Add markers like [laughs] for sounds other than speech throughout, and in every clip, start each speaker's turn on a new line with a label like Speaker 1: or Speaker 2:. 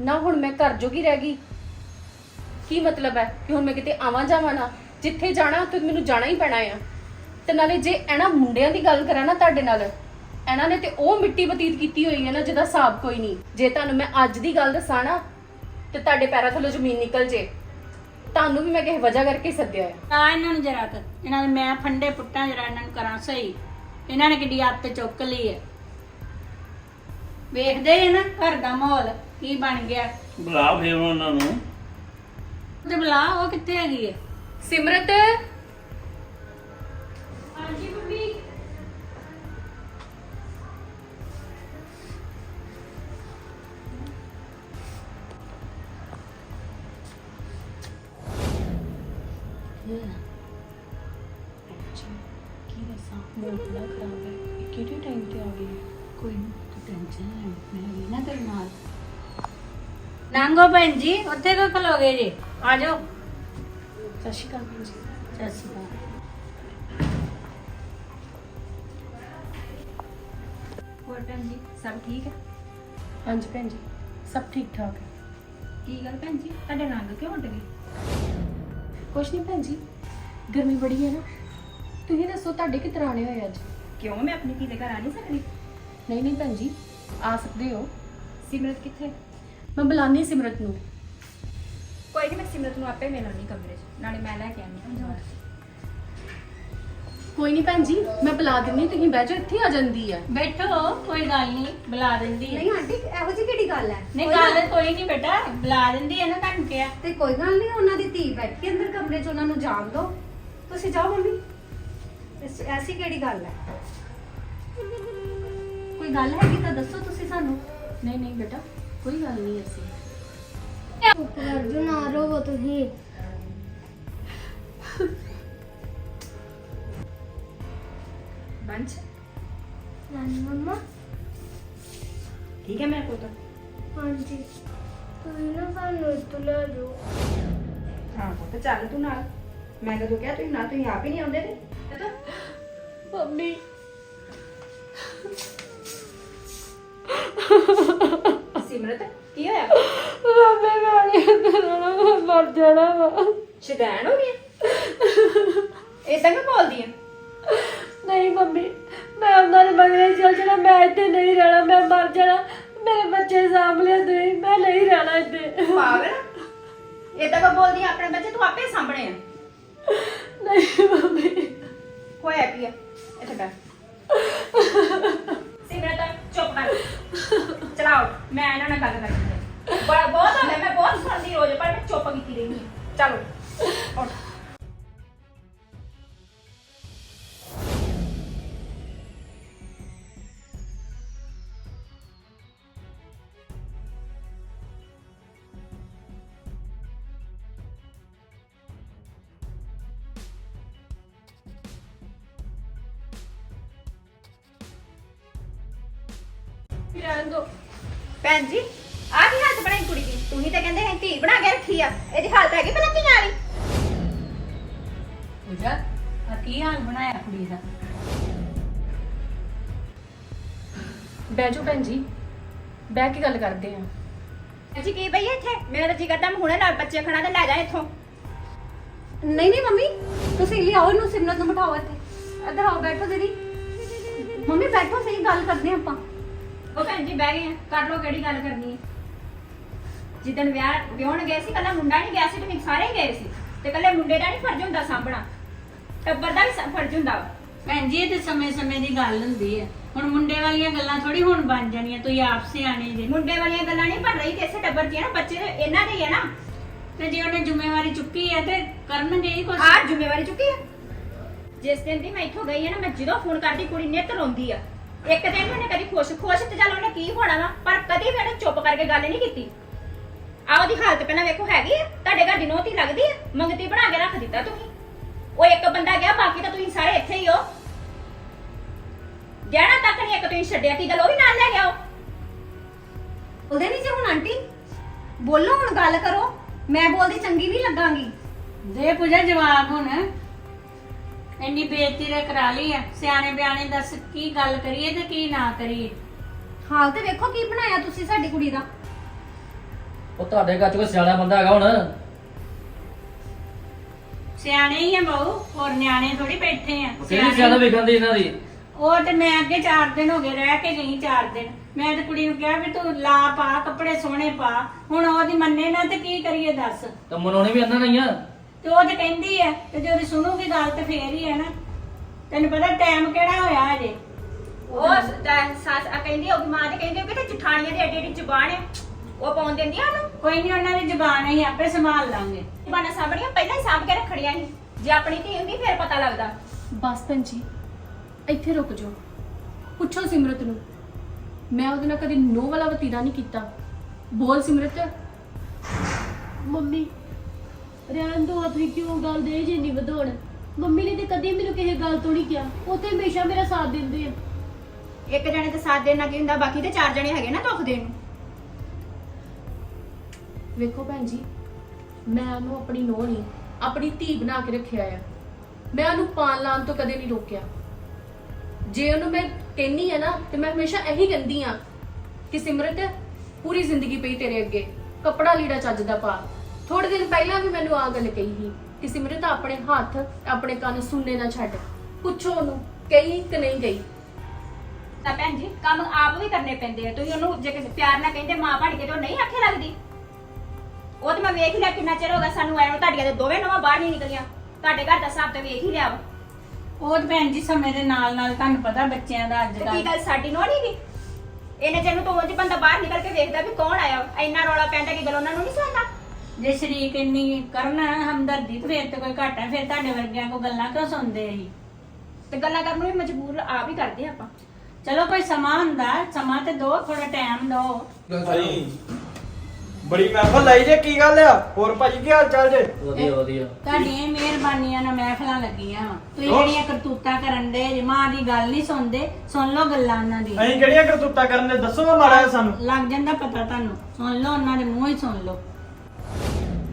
Speaker 1: ਨਾ ਹੁਣ ਮੈਂ ਘਰ ਜੋਗੀ ਰਹਿ ਗਈ। ਕੀ ਮਤਲਬ ਹੈ ਕਿ ਹੁਣ ਮੈਂ ਕਿਤੇ ਆਵਾਂ ਜਾਵਾਂ ਨਾ? ਜਿੱਥੇ ਜਾਣਾ ਤੇ ਮੈਨੂੰ ਜਾਣਾ ਹੀ ਪੈਣਾ ਆ। ਤੇ ਨਾਲੇ ਜੇ ਇਹਨਾਂ ਮੁੰਡਿਆਂ ਦੀ ਗੱਲ ਕਰਾਂ ਨਾ ਤੁਹਾਡੇ ਨਾਲ, ਇਹਨਾਂ ਨੇ ਤੇ ਉਹ ਮਿੱਟੀ ਬਤੀਤ ਕੀਤੀ ਹੋਈ ਹੈ ਨਾ, ਜਿਹਦਾ ਹਿਸਾਬ ਕੋਈ ਨਹੀਂ। ਜੇ ਤੁਹਾਨੂੰ ਮੈਂ ਅੱਜ ਦੀ ਗੱਲ ਦੱਸਾਂ ਨਾ, ਤੇ ਤੁਹਾਡੇ ਪੈਰਾਂ ਥੱਲੋਂ ਜ਼ਮੀਨ ਨਿਕਲ ਜੇ। ਤੁਹਾਨੂੰ ਵੀ ਮੈਂ ਕਿਸੇ ਵਜ੍ਹਾ ਕਰਕੇ ਹੀ ਸੱਦਿਆ ਆ।
Speaker 2: ਤਾਂ ਇਹਨਾਂ ਨੂੰ ਜਰਾ ਕਰ ਇਹਨਾਂ ਦੇ ਮੈਂ ਫੰਡੇ ਪੁੱਟਾਂ, ਜਰਾ ਇਹਨਾਂ ਨੂੰ ਕਰਾਂ ਸਹੀ। ਇਹਨਾਂ ਨੇ ਕਿੱਡੀ ਆਦਤ ਚੁੱਕ ਲਈ ਹੈ। ਵੇਖਦੇ ਹੀ ਨਾ ਘਰ ਦਾ ਮਾਹੌਲ। ਕੀ ਬਣ ਗਿਆ?
Speaker 3: ਬੁਲਾ ਫੇਰ ਉਹਨਾਂ ਨੂੰ।
Speaker 2: ਤੇ ਬੁਲਾ ਉਹ ਕਿੱਥੇ ਹੈਗੀ ਹੈ
Speaker 1: ਸਿਮਰਤ?
Speaker 2: ਨਾਂਗੋ ਭੈਣ ਜੀ ਉੱਥੇ ਕੋ ਖਲੋਗੇ ਜੀ? ਆ ਜਾਓ।
Speaker 1: ਸਤਿ ਸ਼੍ਰੀ ਅਕਾਲ ਭੈਣ ਜੀ।
Speaker 2: ਸਤਿ ਸ਼੍ਰੀ ਅਕਾਲ। ਹੋਰ ਭੈਣ ਜੀ ਸਭ ਠੀਕ ਹੈ?
Speaker 1: ਹਾਂਜੀ ਭੈਣ ਜੀ ਸਭ ਠੀਕ ਠਾਕ ਹੈ।
Speaker 2: ਕੀ ਗੱਲ ਭੈਣ ਜੀ? ਤੁਹਾਡੇ ਰੰਗ ਕਿਉਂ ਉੱਡ ਗਏ?
Speaker 1: ਕੁਛ ਨਹੀਂ ਭੈਣ ਜੀ ਗਰਮੀ ਬੜੀ ਹੈ ਨਾ। ਤੁਸੀਂ ਦੱਸੋ ਤੁਹਾਡੇ ਕਿ ਤਰ੍ਹਾਂ ਹੋਏ ਅੱਜ?
Speaker 4: ਕਿਉਂ? ਮੈਂ ਆਪਣੀ ਧੀ ਦੇ ਘਰ ਆ ਨਹੀਂ ਸਕਦੀ।
Speaker 1: ਨਹੀਂ ਨਹੀਂ ਭੈਣ ਜੀ ਆ ਸਕਦੇ ਹੋ।
Speaker 4: ਸਿਮਰਤ ਕਿੱਥੇ?
Speaker 1: ਮੈਂ ਬੁਲਾਨੀ ਸਿਮਰਤ ਨੂੰ।
Speaker 4: ਕੋਈ ਨਹੀਂ ਮੈਂ ਸਿਮਰਤ ਨੂੰ ਆਪੇ ਮਿਲਾਂਗੀ ਕਮਰੇ 'ਚ। ਨਾਲੇ ਮੈਂ ਲੈ ਕੇ ਆਉਂਦੀ ਹਾਂ।
Speaker 1: ਕੋਈ ਨਹੀਂ ਭੈਣ ਜੀ ਮੈਂ ਬੁਲਾ ਦਿੰਨੀ ਤੁਸੀਂ ਬਹਿ ਜਾਓ ਇੱਥੇ ਆ ਜਾਂਦੀ ਹੈ।
Speaker 2: ਬੈਠੋ ਕੋਈ ਗੱਲ ਨਹੀਂ ਬੁਲਾ ਦਿੰਦੀ ਹੈ।
Speaker 5: ਨਹੀਂ ਆਂਟੀ ਇਹੋ ਜਿਹੀ ਕਿਹੜੀ ਗੱਲ ਹੈ?
Speaker 2: ਨਹੀਂ
Speaker 5: ਕੋਈ
Speaker 2: ਗੱਲ ਕੋਈ ਨਹੀਂ ਬੇਟਾ ਬੁਲਾ ਦਿੰਦੀ ਹੈ ਨਾ ਤੁਹਾਨੂੰ ਕਿਹਾ।
Speaker 5: ਤੇ ਕੋਈ ਗੱਲ ਨਹੀਂ ਉਹਨਾਂ ਦੀ ਧੀ ਬੈਠੀ ਅੰਦਰ ਕਮਰੇ 'ਚ ਉਹਨਾਂ ਨੂੰ ਜਾਣ ਦਿਓ ਤੁਸੀਂ ਜਾਓ ਮੰਮੀ। ਇਸ- ਐਸੀ ਕਿਹੜੀ ਗੱਲ ਹੈ? ਕੋਈ ਗੱਲ ਹੈਗੀ ਤਾਂ ਦੱਸੋ ਤੁਸੀਂ ਸਾਨੂੰ।
Speaker 1: ਨਹੀਂ ਨਹੀਂ ਬੇਟਾ। ਕੋਈ ਗੱਲ ਨਹੀਂ ਐਸੀ
Speaker 6: ਅਰਜੁਨ ਆ ਰੋ ਤੁਸੀਂ।
Speaker 4: ਬੰਚ।
Speaker 6: ਨਾਨੀ ਮੰਮਾ।
Speaker 4: ਠੀਕ ਹੈ ਮੇਰੇ ਪੁੱਤ?
Speaker 6: ਹਾਂਜੀ। ਤੁਸੀਂ ਨਾ ਸਾਨੂੰ ਇੱਥੋਂ ਲੈ ਜਾਓ।
Speaker 4: ਹਾਂ ਪੁੱਤ ਚੱਲ ਤੂੰ ਨਾਲ। ਮੈਂ ਕਦੋਂ ਕਿਹਾ ਤੁਸੀਂ ਨਾ ਤੁਸੀਂ ਆਪ ਹੀ ਨਹੀਂ ਆਉਂਦੇ ਤੇ ਤੇ।
Speaker 1: ਮੰਮੀ।
Speaker 4: ਸਿਮਰਤ ਕੀ ਹੋਇਆ?
Speaker 1: ਮੰਮੀ ਗਾਲੀ ਮਰ ਜਾਣਾ ਵਾ।
Speaker 4: ਸ਼ੈਤਾਨ ਹੋ ਗਿਆ ਇਦਾਂ ਕਿਉਂ ਬੋਲਦੀ ਹੈ
Speaker 1: ਨਹੀਂ ਮੰਮੀ ਮੈਂ ਉਹਨਾਂ ਦੇ ਮਗਰੇ ਚੱਲ ਜਾਣਾ ਮੈਂ ਇੱਥੇ ਨਹੀਂ ਰਹਿਣਾ ਮੈਂ ਮਰ ਜਾਣਾ। ਮੇਰੇ ਬੱਚੇ ਲਿਆ ਤੁਸੀਂ ਮੈਂ ਨਹੀਂ ਰਹਿਣਾ ਇੱਥੇ।
Speaker 4: ਪਾਗਲ ਇਦਾਂ ਕਿਉਂ ਬੋਲਦੀ ਆਪਣੇ ਬੱਚੇ ਤੂੰ ਆਪੇ ਸਾਂਭਣੇ ਆ।
Speaker 1: ਨਹੀਂ ਮੰਮੀ।
Speaker 4: ਹੋਇਆ ਕੀ ਆ? ਇੱਥੇ ਬੈਠ ਸਿਮਰਤ ਚੁੱਪ ਕਰ। ਚਲਾਓ, ਮੈਂ ਇਹਨਾਂ ਨਾਲ ਗੱਲ ਕਰਨੀ ਹੈ। ਬੜਾ ਬਹੁਤ ਹੁੰਦਾ, ਮੈਂ ਬਹੁਤ ਸੁਣਦੀ ਰੋਜ਼, ਪਰ ਮੈਂ ਚੁੱਪ ਕੀਤੀ ਰਹਿੰਦੀ ਹਾਂ। ਚਲੋ, ਉੱਠ।
Speaker 1: ਰਹਿਣ ਦੋ।
Speaker 4: ਭੈਣ ਜੀ ਆਹ ਕੀ ਹਾਲਤ ਬਣਾਈ ਕੁੜੀ ਦੀ? ਤੁਸੀਂ ਤਾਂ ਕਹਿੰਦੇ ਹੈ ਧੀ ਬਣਾ ਕੇ ਰੱਖੀ ਆ। ਇਹਦੀ ਹਾਲਤ ਹੈਗੀ ਪਤਾ ਧੀਆਂ ਵਾਲੀ?
Speaker 2: ਪੂਜਾ ਆ ਕੀ ਹਾਲ ਬਣਾਇਆ ਕੁੜੀ ਦਾ?
Speaker 1: ਬਹਿ ਜਾਓ ਭੈਣ ਜੀ ਬਹਿ ਕੇ ਗੱਲ ਕਰਦੇ ਆਂ
Speaker 4: ਭੈਣ ਜੀ ਕੀ ਬਈ ਇੱਥੇ? ਮੇਰਾ ਤਾਂ ਜੀ ਕਰਦਾ ਮੈਂ ਹੁਣੇ ਨਾਲ ਬੱਚੇ ਖਣਾ ਤੇ ਲੈ ਜਾ ਇੱਥੋਂ।
Speaker 5: ਨਹੀਂ ਨਹੀਂ ਮੰਮੀ ਤੁਸੀਂ ਲਿਆਓ ਇਹਨੂੰ ਸਿਮਰਤ ਨੂੰ ਬਿਠਾਓ ਇੱਥੇ। ਇੱਧਰ ਆਓ ਬੈਠੋ ਦੀਦੀ। ਮੰਮੀ ਬੈਠੋ ਸਹੀ ਗੱਲ ਕਰਦੇ ਆਪਾਂ।
Speaker 4: ਉਹ ਭੈਣ ਜੀ ਬਹਿ ਗਏ ਆ ਕਰ ਲੋ ਕਿਹੜੀ ਗੱਲ ਕਰਨੀ ਹੈ ਜਿੱਦਣ ਵਿਆਹ ਵਿਆਹਣ ਗਏ ਸੀ ਕੱਲਾ ਮੁੰਡਾ ਨਹੀਂ ਗਿਆ ਸੀ ਤੁਸੀਂ ਸਾਰੇ ਹੀ ਗਏ ਸੀ। ਤੇ ਕੱਲੇ ਮੁੰਡੇ ਦਾ ਨਹੀਂ ਫਰਜ਼ ਹੁੰਦਾ ਸਾਂਭਣਾ। ਟੱਬਰ ਦਾ ਵੀ ਸ- ਫਰਜ਼ ਹੁੰਦਾ ਵਾ।
Speaker 2: ਭੈਣ ਜੀ ਇਹ ਤੇ ਸਮੇਂ-ਸਮੇਂ ਦੀ ਗੱਲ ਹੁੰਦੀ ਹੈ ਹੁਣ ਮੁੰਡੇ ਵਾਲੀਆਂ ਗੱਲਾਂ ਥੋੜੀ ਹੁਣ ਬਣ ਜਾਣੀਆਂ ਤੁਸੀਂ ਆਪ ਸਿਆਣੇ ਜੇ।
Speaker 4: ਮੁੰਡੇ ਵਾਲੀਆਂ ਗੱਲਾਂ ਨਹੀਂ ਬਣ ਰਹੀ ਤੇ ਇਸੇ ਟੱਬਰ 'ਚ ਹੈ ਨਾ ਬੱਚੇ ਤੇ ਇਹਨਾਂ ਦੇ ਹੀ ਹੈ ਨਾ।
Speaker 2: ਤੇ ਜੇ ਉਹਨੇ ਜ਼ਿੰਮੇਵਾਰੀ ਚੁੱਕੀ ਹੈ ਤੇ ਕਰਨਗੇ ਹੀ ਕੁਝ
Speaker 4: ਆਹ ਜ਼ਿੰਮੇਵਾਰੀ ਚੁੱਕੀ ਹੈ ਜਿਸ ਦਿਨ ਦੀ ਮੈਂ ਇੱਥੋਂ ਗਈ ਹੈ ਨਾ ਮੈਂ ਜਦੋਂ ਫੋਨ ਕਰਦੀ ਕੁੜੀ ਨਿੱਤ ਰੋਂਦੀ ਆ। ਇੱਕ ਦਿਨ ਉਹਨੇ ਕਦੀ ਖੁਸ਼ ਖੁਸ਼ ਤੇ ਚੱਲ ਉਹਨੇ ਕੀ ਹੋਣਾ ਵਾ ਪਰ ਕਦੀ ਵੀ ਉਹਨੇ ਚੁੱਪ ਕਰਕੇ ਗੱਲ ਨਹੀਂ ਕੀਤੀ। ਆ ਉਹਦੀ ਹਾਲਤ ਪਹਿਲਾਂ ਵੇਖੋ ਹੈਗੀ ਆ ਤੁਹਾਡੇ ਘਰ ਦੀ ਨੋਤੀ ਲੱਗਦੀ ਆ ਮੰਗਤੀ ਬਣਾ ਕੇ ਰੱਖ ਦਿੱਤਾ ਤੁਸੀਂ। ਉਹ ਇੱਕ ਬੰਦਾ ਗਿਆ ਬਾਕੀ ਤਾਂ ਤੁਸੀਂ ਸਾਰੇ ਇੱਥੇ ਹੀ ਹੋ। ਗਹਿਣਾ ਤੱਕ ਨਹੀਂ ਇੱਕ ਤੁਸੀਂ ਛੱਡਿਆ ਕੀ ਗੱਲ ਉਹ ਵੀ ਨਾਲ ਲੈ ਗਿਆ ਉਹ?
Speaker 5: ਉਹਦੇ ਨਹੀਂ ਜੇ ਹੁਣ ਆਂਟੀ? ਬੋਲੋ ਹੁਣ ਗੱਲ ਕਰੋ ਮੈਂ ਬੋਲਦੀ ਚੰਗੀ ਨਹੀਂ ਲੱਗਾਂਗੀ।
Speaker 2: ਦੇ ਪੂਜਾ ਜਵਾਬ ਹੁਣ। ਇੰਨੀ ਬੇਇੱਜ਼ਤੀ ਰੇ ਕਰਾ ਲਈ ਆ। ਸਿਆਣੇ ਬਿਆਣੇ ਦੱਸ ਕੀ ਗੱਲ ਕਰੀਏ ਤੇ ਕੀ ਨਾ ਕਰੀਏ?
Speaker 5: ਹਾਲ ਤੇ ਵੇਖੋ ਕੀ ਬਣਾਇਆ ਤੁਸੀਂ ਸਾਡੀ ਕੁੜੀ ਦਾ।
Speaker 7: ਉਹ ਤੁਹਾਡੇ ਘਰ ਚ ਕੋਈ ਸਿਆਣਾ ਬੰਦਾ ਹੈਗਾ ਹੁਣ?
Speaker 2: ਸਿਆਣੇ ਹੀ ਆ ਬਾਊ ਹੋਰ ਨਿਆਣੇ ਥੋੜੀ ਬੈਠੇ ਆ।
Speaker 7: ਕਿਹੜੀ ਸਿਆਣਾ ਵੇਖਣ ਦੀ ਇਹਨਾਂ ਦੀ?
Speaker 2: ਉਹ ਤੇ ਮੈਂ ਅੱਗੇ 4 ਦਿਨ ਹੋ ਗਏ ਰਹਿ ਕੇ ਗਈ 4 ਦਿਨ। ਮੈਂ ਤੇ ਕੁੜੀ ਨੂੰ ਕਿਹਾ ਵੀ ਤੂੰ ਲਾ ਪਾ ਕੱਪੜੇ ਸੋਹਣੇ ਪਾ। ਹੁਣ ਉਹਦੀ ਮੰਨੇ ਨਾ ਤੇ ਕੀ ਕਰੀਏ ਦੱਸ?
Speaker 7: ਤਾਂ ਮਨੋਣੇ ਵੀ ਇਹਨਾਂ ਨਹੀਂ ਆ।
Speaker 2: ਤੇ ਉਹ ਤੇ ਕਹਿੰਦੀ ਐ ਤੇ ਜੇ ਉਹਦੀ ਸੁਣੂਗੀ ਗੱਲ ਤੇ ਫੇਰ ਹੀ ਹੈ ਨਾ। ਤੈਨੂੰ ਪਤਾ ਟਾਈਮ ਕਿਹੜਾ ਹੋਇਆ ਅਜੇ
Speaker 4: ਉਹ ਸ- ਤਾਂ ਸੱਸ ਆ ਕਹਿੰਦੀ ਉਹ ਮਾਂ ਤੇ ਕਹਿੰਦੀ ਉਹ ਕਿ ਜਠਾਣੀਆਂ ਦੀ ਐਡੀ ਐਡੀ ਜ਼ੁਬਾਨ ਹੈ ਉਹ ਪਾਉਣ ਦਿੰਦੀਆਂ ਉਹਨੂੰ?
Speaker 2: ਕੋਈ ਨਹੀਂ ਉਹਨਾਂ ਦੀ ਜ਼ੁਬਾਨ ਅਸੀਂ ਆਪੇ ਸੰਭਾਲ ਲਾਂਗੇ।
Speaker 4: ਜ਼ੁਬਾਨਾਂ ਸਾਂਭਣੀਆਂ ਪਹਿਲਾਂ ਹੀ ਸਾਂਭ ਕੇ ਰੱਖਣੀਆਂ ਸੀ। ਜੇ ਆਪਣੀ ਧੀ ਹੁੰਦੀ ਫਿਰ ਪਤਾ ਲੱਗਦਾ।
Speaker 1: ਬਸ ਭੈਣ ਜੀ ਇੱਥੇ ਰੁਕ ਜਾਓ। ਪੁੱਛੋ ਸਿਮਰਤ ਨੂੰ। ਮੈਂ ਉਹਦੇ ਨਾਲ ਕਦੀ ਨੋ ਵਾਲਾ ਵਤੀਰਾ ਨਹੀਂ ਕੀਤਾ। ਬੋਲ ਸਿਮਰਤ।
Speaker 6: ਮੰਮੀ ਰਹਿਣ ਦੋ ਆਪਣੀ ਕਿਉਂ ਗੱਲ ਦੇ ਜਿੰਨੀ ਵਧਾਉਣ? ਮੰਮੀ ਨੇ ਤੇ ਕਦੀ ਮੈਨੂੰ ਕਿਸੇ ਗੱਲ ਤੋਂ ਨਹੀਂ ਕਿਹਾ। ਉਹ ਤੇ ਹਮੇਸ਼ਾ ਮੇਰਾ ਸਾਥ ਦਿੰਦੇ ਆ।
Speaker 4: ਇੱਕ ਜਣੇ ਤੇ ਸਾਥ ਦੇਣਾ ਕੀ ਹੁੰਦਾ? ਬਾਕੀ ਤੇ ਚਾਰ ਜਣੇ ਹੈਗੇ ਨਾ ਦੁੱਖ ਦੇਣ ਨੂੰ।
Speaker 1: ਵੇਖੋ ਭੈਣ ਜੀ ਮੈਂ ਉਹਨੂੰ ਆਪਣੀ ਨੋ ਨਹੀਂ ਆਪਣੀ ਧੀ ਬਣਾ ਕੇ ਰੱਖਿਆ ਆ। ਮੈਂ ਉਹਨੂੰ ਪਾਣ ਲਾਣ ਤੋਂ ਕਦੇ ਨਹੀਂ ਰੋਕਿਆ। ਜੇ ਉਹਨੂੰ ਮੈਂ ਕਹਿੰਨੀ ਆ ਨਾ ਤੇ ਮੈਂ ਹਮੇਸ਼ਾ ਇਹੀ ਕਹਿੰਦੀ ਆ ਕਿ ਸਿਮਰਤ ਪੂਰੀ ਜ਼ਿੰਦਗੀ ਪਈ ਤੇਰੇ ਅੱਗੇ। ਕੱਪੜਾ ਲੀੜਾ ਚੱਜ ਦਾ ਪਾ। ਥੋੜੇ ਦਿਨ ਪਹਿਲਾਂ ਵੀ ਮੈਨੂੰ ਆ ਗੱਲ ਕਹੀ ਸੀ ਕਿ ਸਿਮਰਤ ਆਪਣੇ ਹੱਥ ਆਪਣੇ ਕੰਨ ਸੁਣਨੇ ਨਾ ਛੱਡ। ਪੁੱਛੋ ਉਹਨੂੰ ਕਹੀ ਕਿ ਨਹੀਂ ਗਈ
Speaker 4: ਤਾਂ ਭੈਣ ਜੀ ਕੰਮ ਆਪ ਵੀ ਕਰਨੇ ਪੈਂਦੇ ਆ। ਤੁਸੀਂ ਉਹਨੂੰ ਜੇ ਕਿਸੇ ਪਿਆਰ ਨਾਲ ਕਹਿੰਦੇ ਮਾਂ ਬਣ ਕੇ ਤੇ ਉਹ ਨਹੀਂ ਆਖੇ ਲੱਗਦੀ। ਉਹ ਤੇ ਮੈਂ ਵੇਖ ਹੀ ਲਿਆ ਕਿੰਨਾ ਚਿਰ ਹੋ ਗਿਆ ਸਾਨੂੰ ਐਨੂੰ ਤੁਹਾਡੀਆਂ ਦੇ ਦੋਵੇਂ ਨਵਾਂ ਬਾਹਰ ਨਹੀਂ ਨਿਕਲੀਆਂ। ਤੁਹਾਡੇ ਘਰ ਦਾ ਹਿਸਾਬ ਤੇ ਵੇਖ ਹੀ ਲਿਆ ਵਾ।
Speaker 2: ਉਹ ਤੇ ਭੈਣ ਜੀ ਸਮੇਂ ਦੇ ਨਾਲ ਨਾਲ ਤੁਹਾਨੂੰ ਪਤਾ ਬੱਚਿਆਂ ਦਾ ਅੱਜ
Speaker 4: ਤੇ ਕੀ ਗੱਲ ਸਾਡੀ ਨੋ ਨਹੀਂ ਗਈ? ਇਹਨੇ ਜਿਹਨੂੰ ਤੋਂ ਉਂਝ ਬੰਦਾ ਬਾਹਰ ਨਿਕਲ ਕੇ ਵੇਖਦਾ ਵੀ ਕੌਣ ਆਇਆ ਵਾ। ਇੰਨਾ ਰੌਲਾ ਪੈਂਦਾ ਕਿ ਗੱਲ ਉਹਨਾਂ ਨੂੰ ਨਹੀਂ ਸੁਣਦਾ
Speaker 2: ਜੇ ਸ਼ਰੀਕ ਇੰਨੀ ਕਰਨ ਹਮਦਰਦੀ ਤੇ ਫੇਰ ਤੇ ਕੋਈ ਘਾਟਾ ਹੈ, ਫਿਰ ਤੁਹਾਡੇ ਵਰਗਿਆਂ ਕੋ ਗੱਲਾਂ ਕਿਉਂ ਸੁਣਦੇ ਅਸੀਂ
Speaker 4: ਤੇ ਗੱਲਾਂ ਕਰਨ ਨੂੰ ਵੀ ਮਜਬੂਰ ਆਪ ਹੀ ਕਰਦੇ ਆਪਾਂ।
Speaker 2: ਚਲੋ ਕੋਈ ਸਮਾਂ ਹੁੰਦਾ ਸਮਾਂ ਤੇ ਦੋ ਥੋੜਾ ਟਾਈਮ ਦੋ।
Speaker 8: ਭਾਈ ਬੜੀ ਮਹਿਫਲ ਲਾਈ ਜੇ ਕੀ ਗੱਲ ਆ? ਹੋਰ ਭਾਜੀ ਕੀ ਹਾਲ ਚਾਲ ਜੇ?
Speaker 7: ਵਧੀਆ ਵਧੀਆ।
Speaker 2: ਤੁਹਾਡੀਆਂ ਮਿਹਰਬਾਨੀਆਂ ਨਾਲ ਮਹਿਫਲਾਂ ਲੱਗੀਆਂ ਵਾਂ। ਤੁਸੀਂ
Speaker 8: ਹੋਰ?
Speaker 2: ਜਿਹੜੀਆਂ ਕਰਤੂਤਾਂ ਕਰਨ ਦੇ? ਮਾਂ ਦੀ ਗੱਲ ਨਹੀਂ ਸੁਣਦੇ ਸੁਣ ਲਓ ਗੱਲਾਂ ਉਹਨਾਂ ਦੀ।
Speaker 8: ਅਸੀਂ ਕਿਹੜੀਆਂ ਕਰਤੂਤਾਂ ਕਰਨ ਦੇ? ਦੱਸੋ ਮਾੜਾ ਜਿਹਾ ਸਾਨੂੰ।
Speaker 2: ਲੱਗ ਜਾਂਦਾ ਪਤਾ ਤੁਹਾਨੂੰ। ਸੁਣ ਲਓ ਉਹਨਾਂ ਦੇ ਮੂੰਹ ਹੀ ਸੁਣ ਲਓ।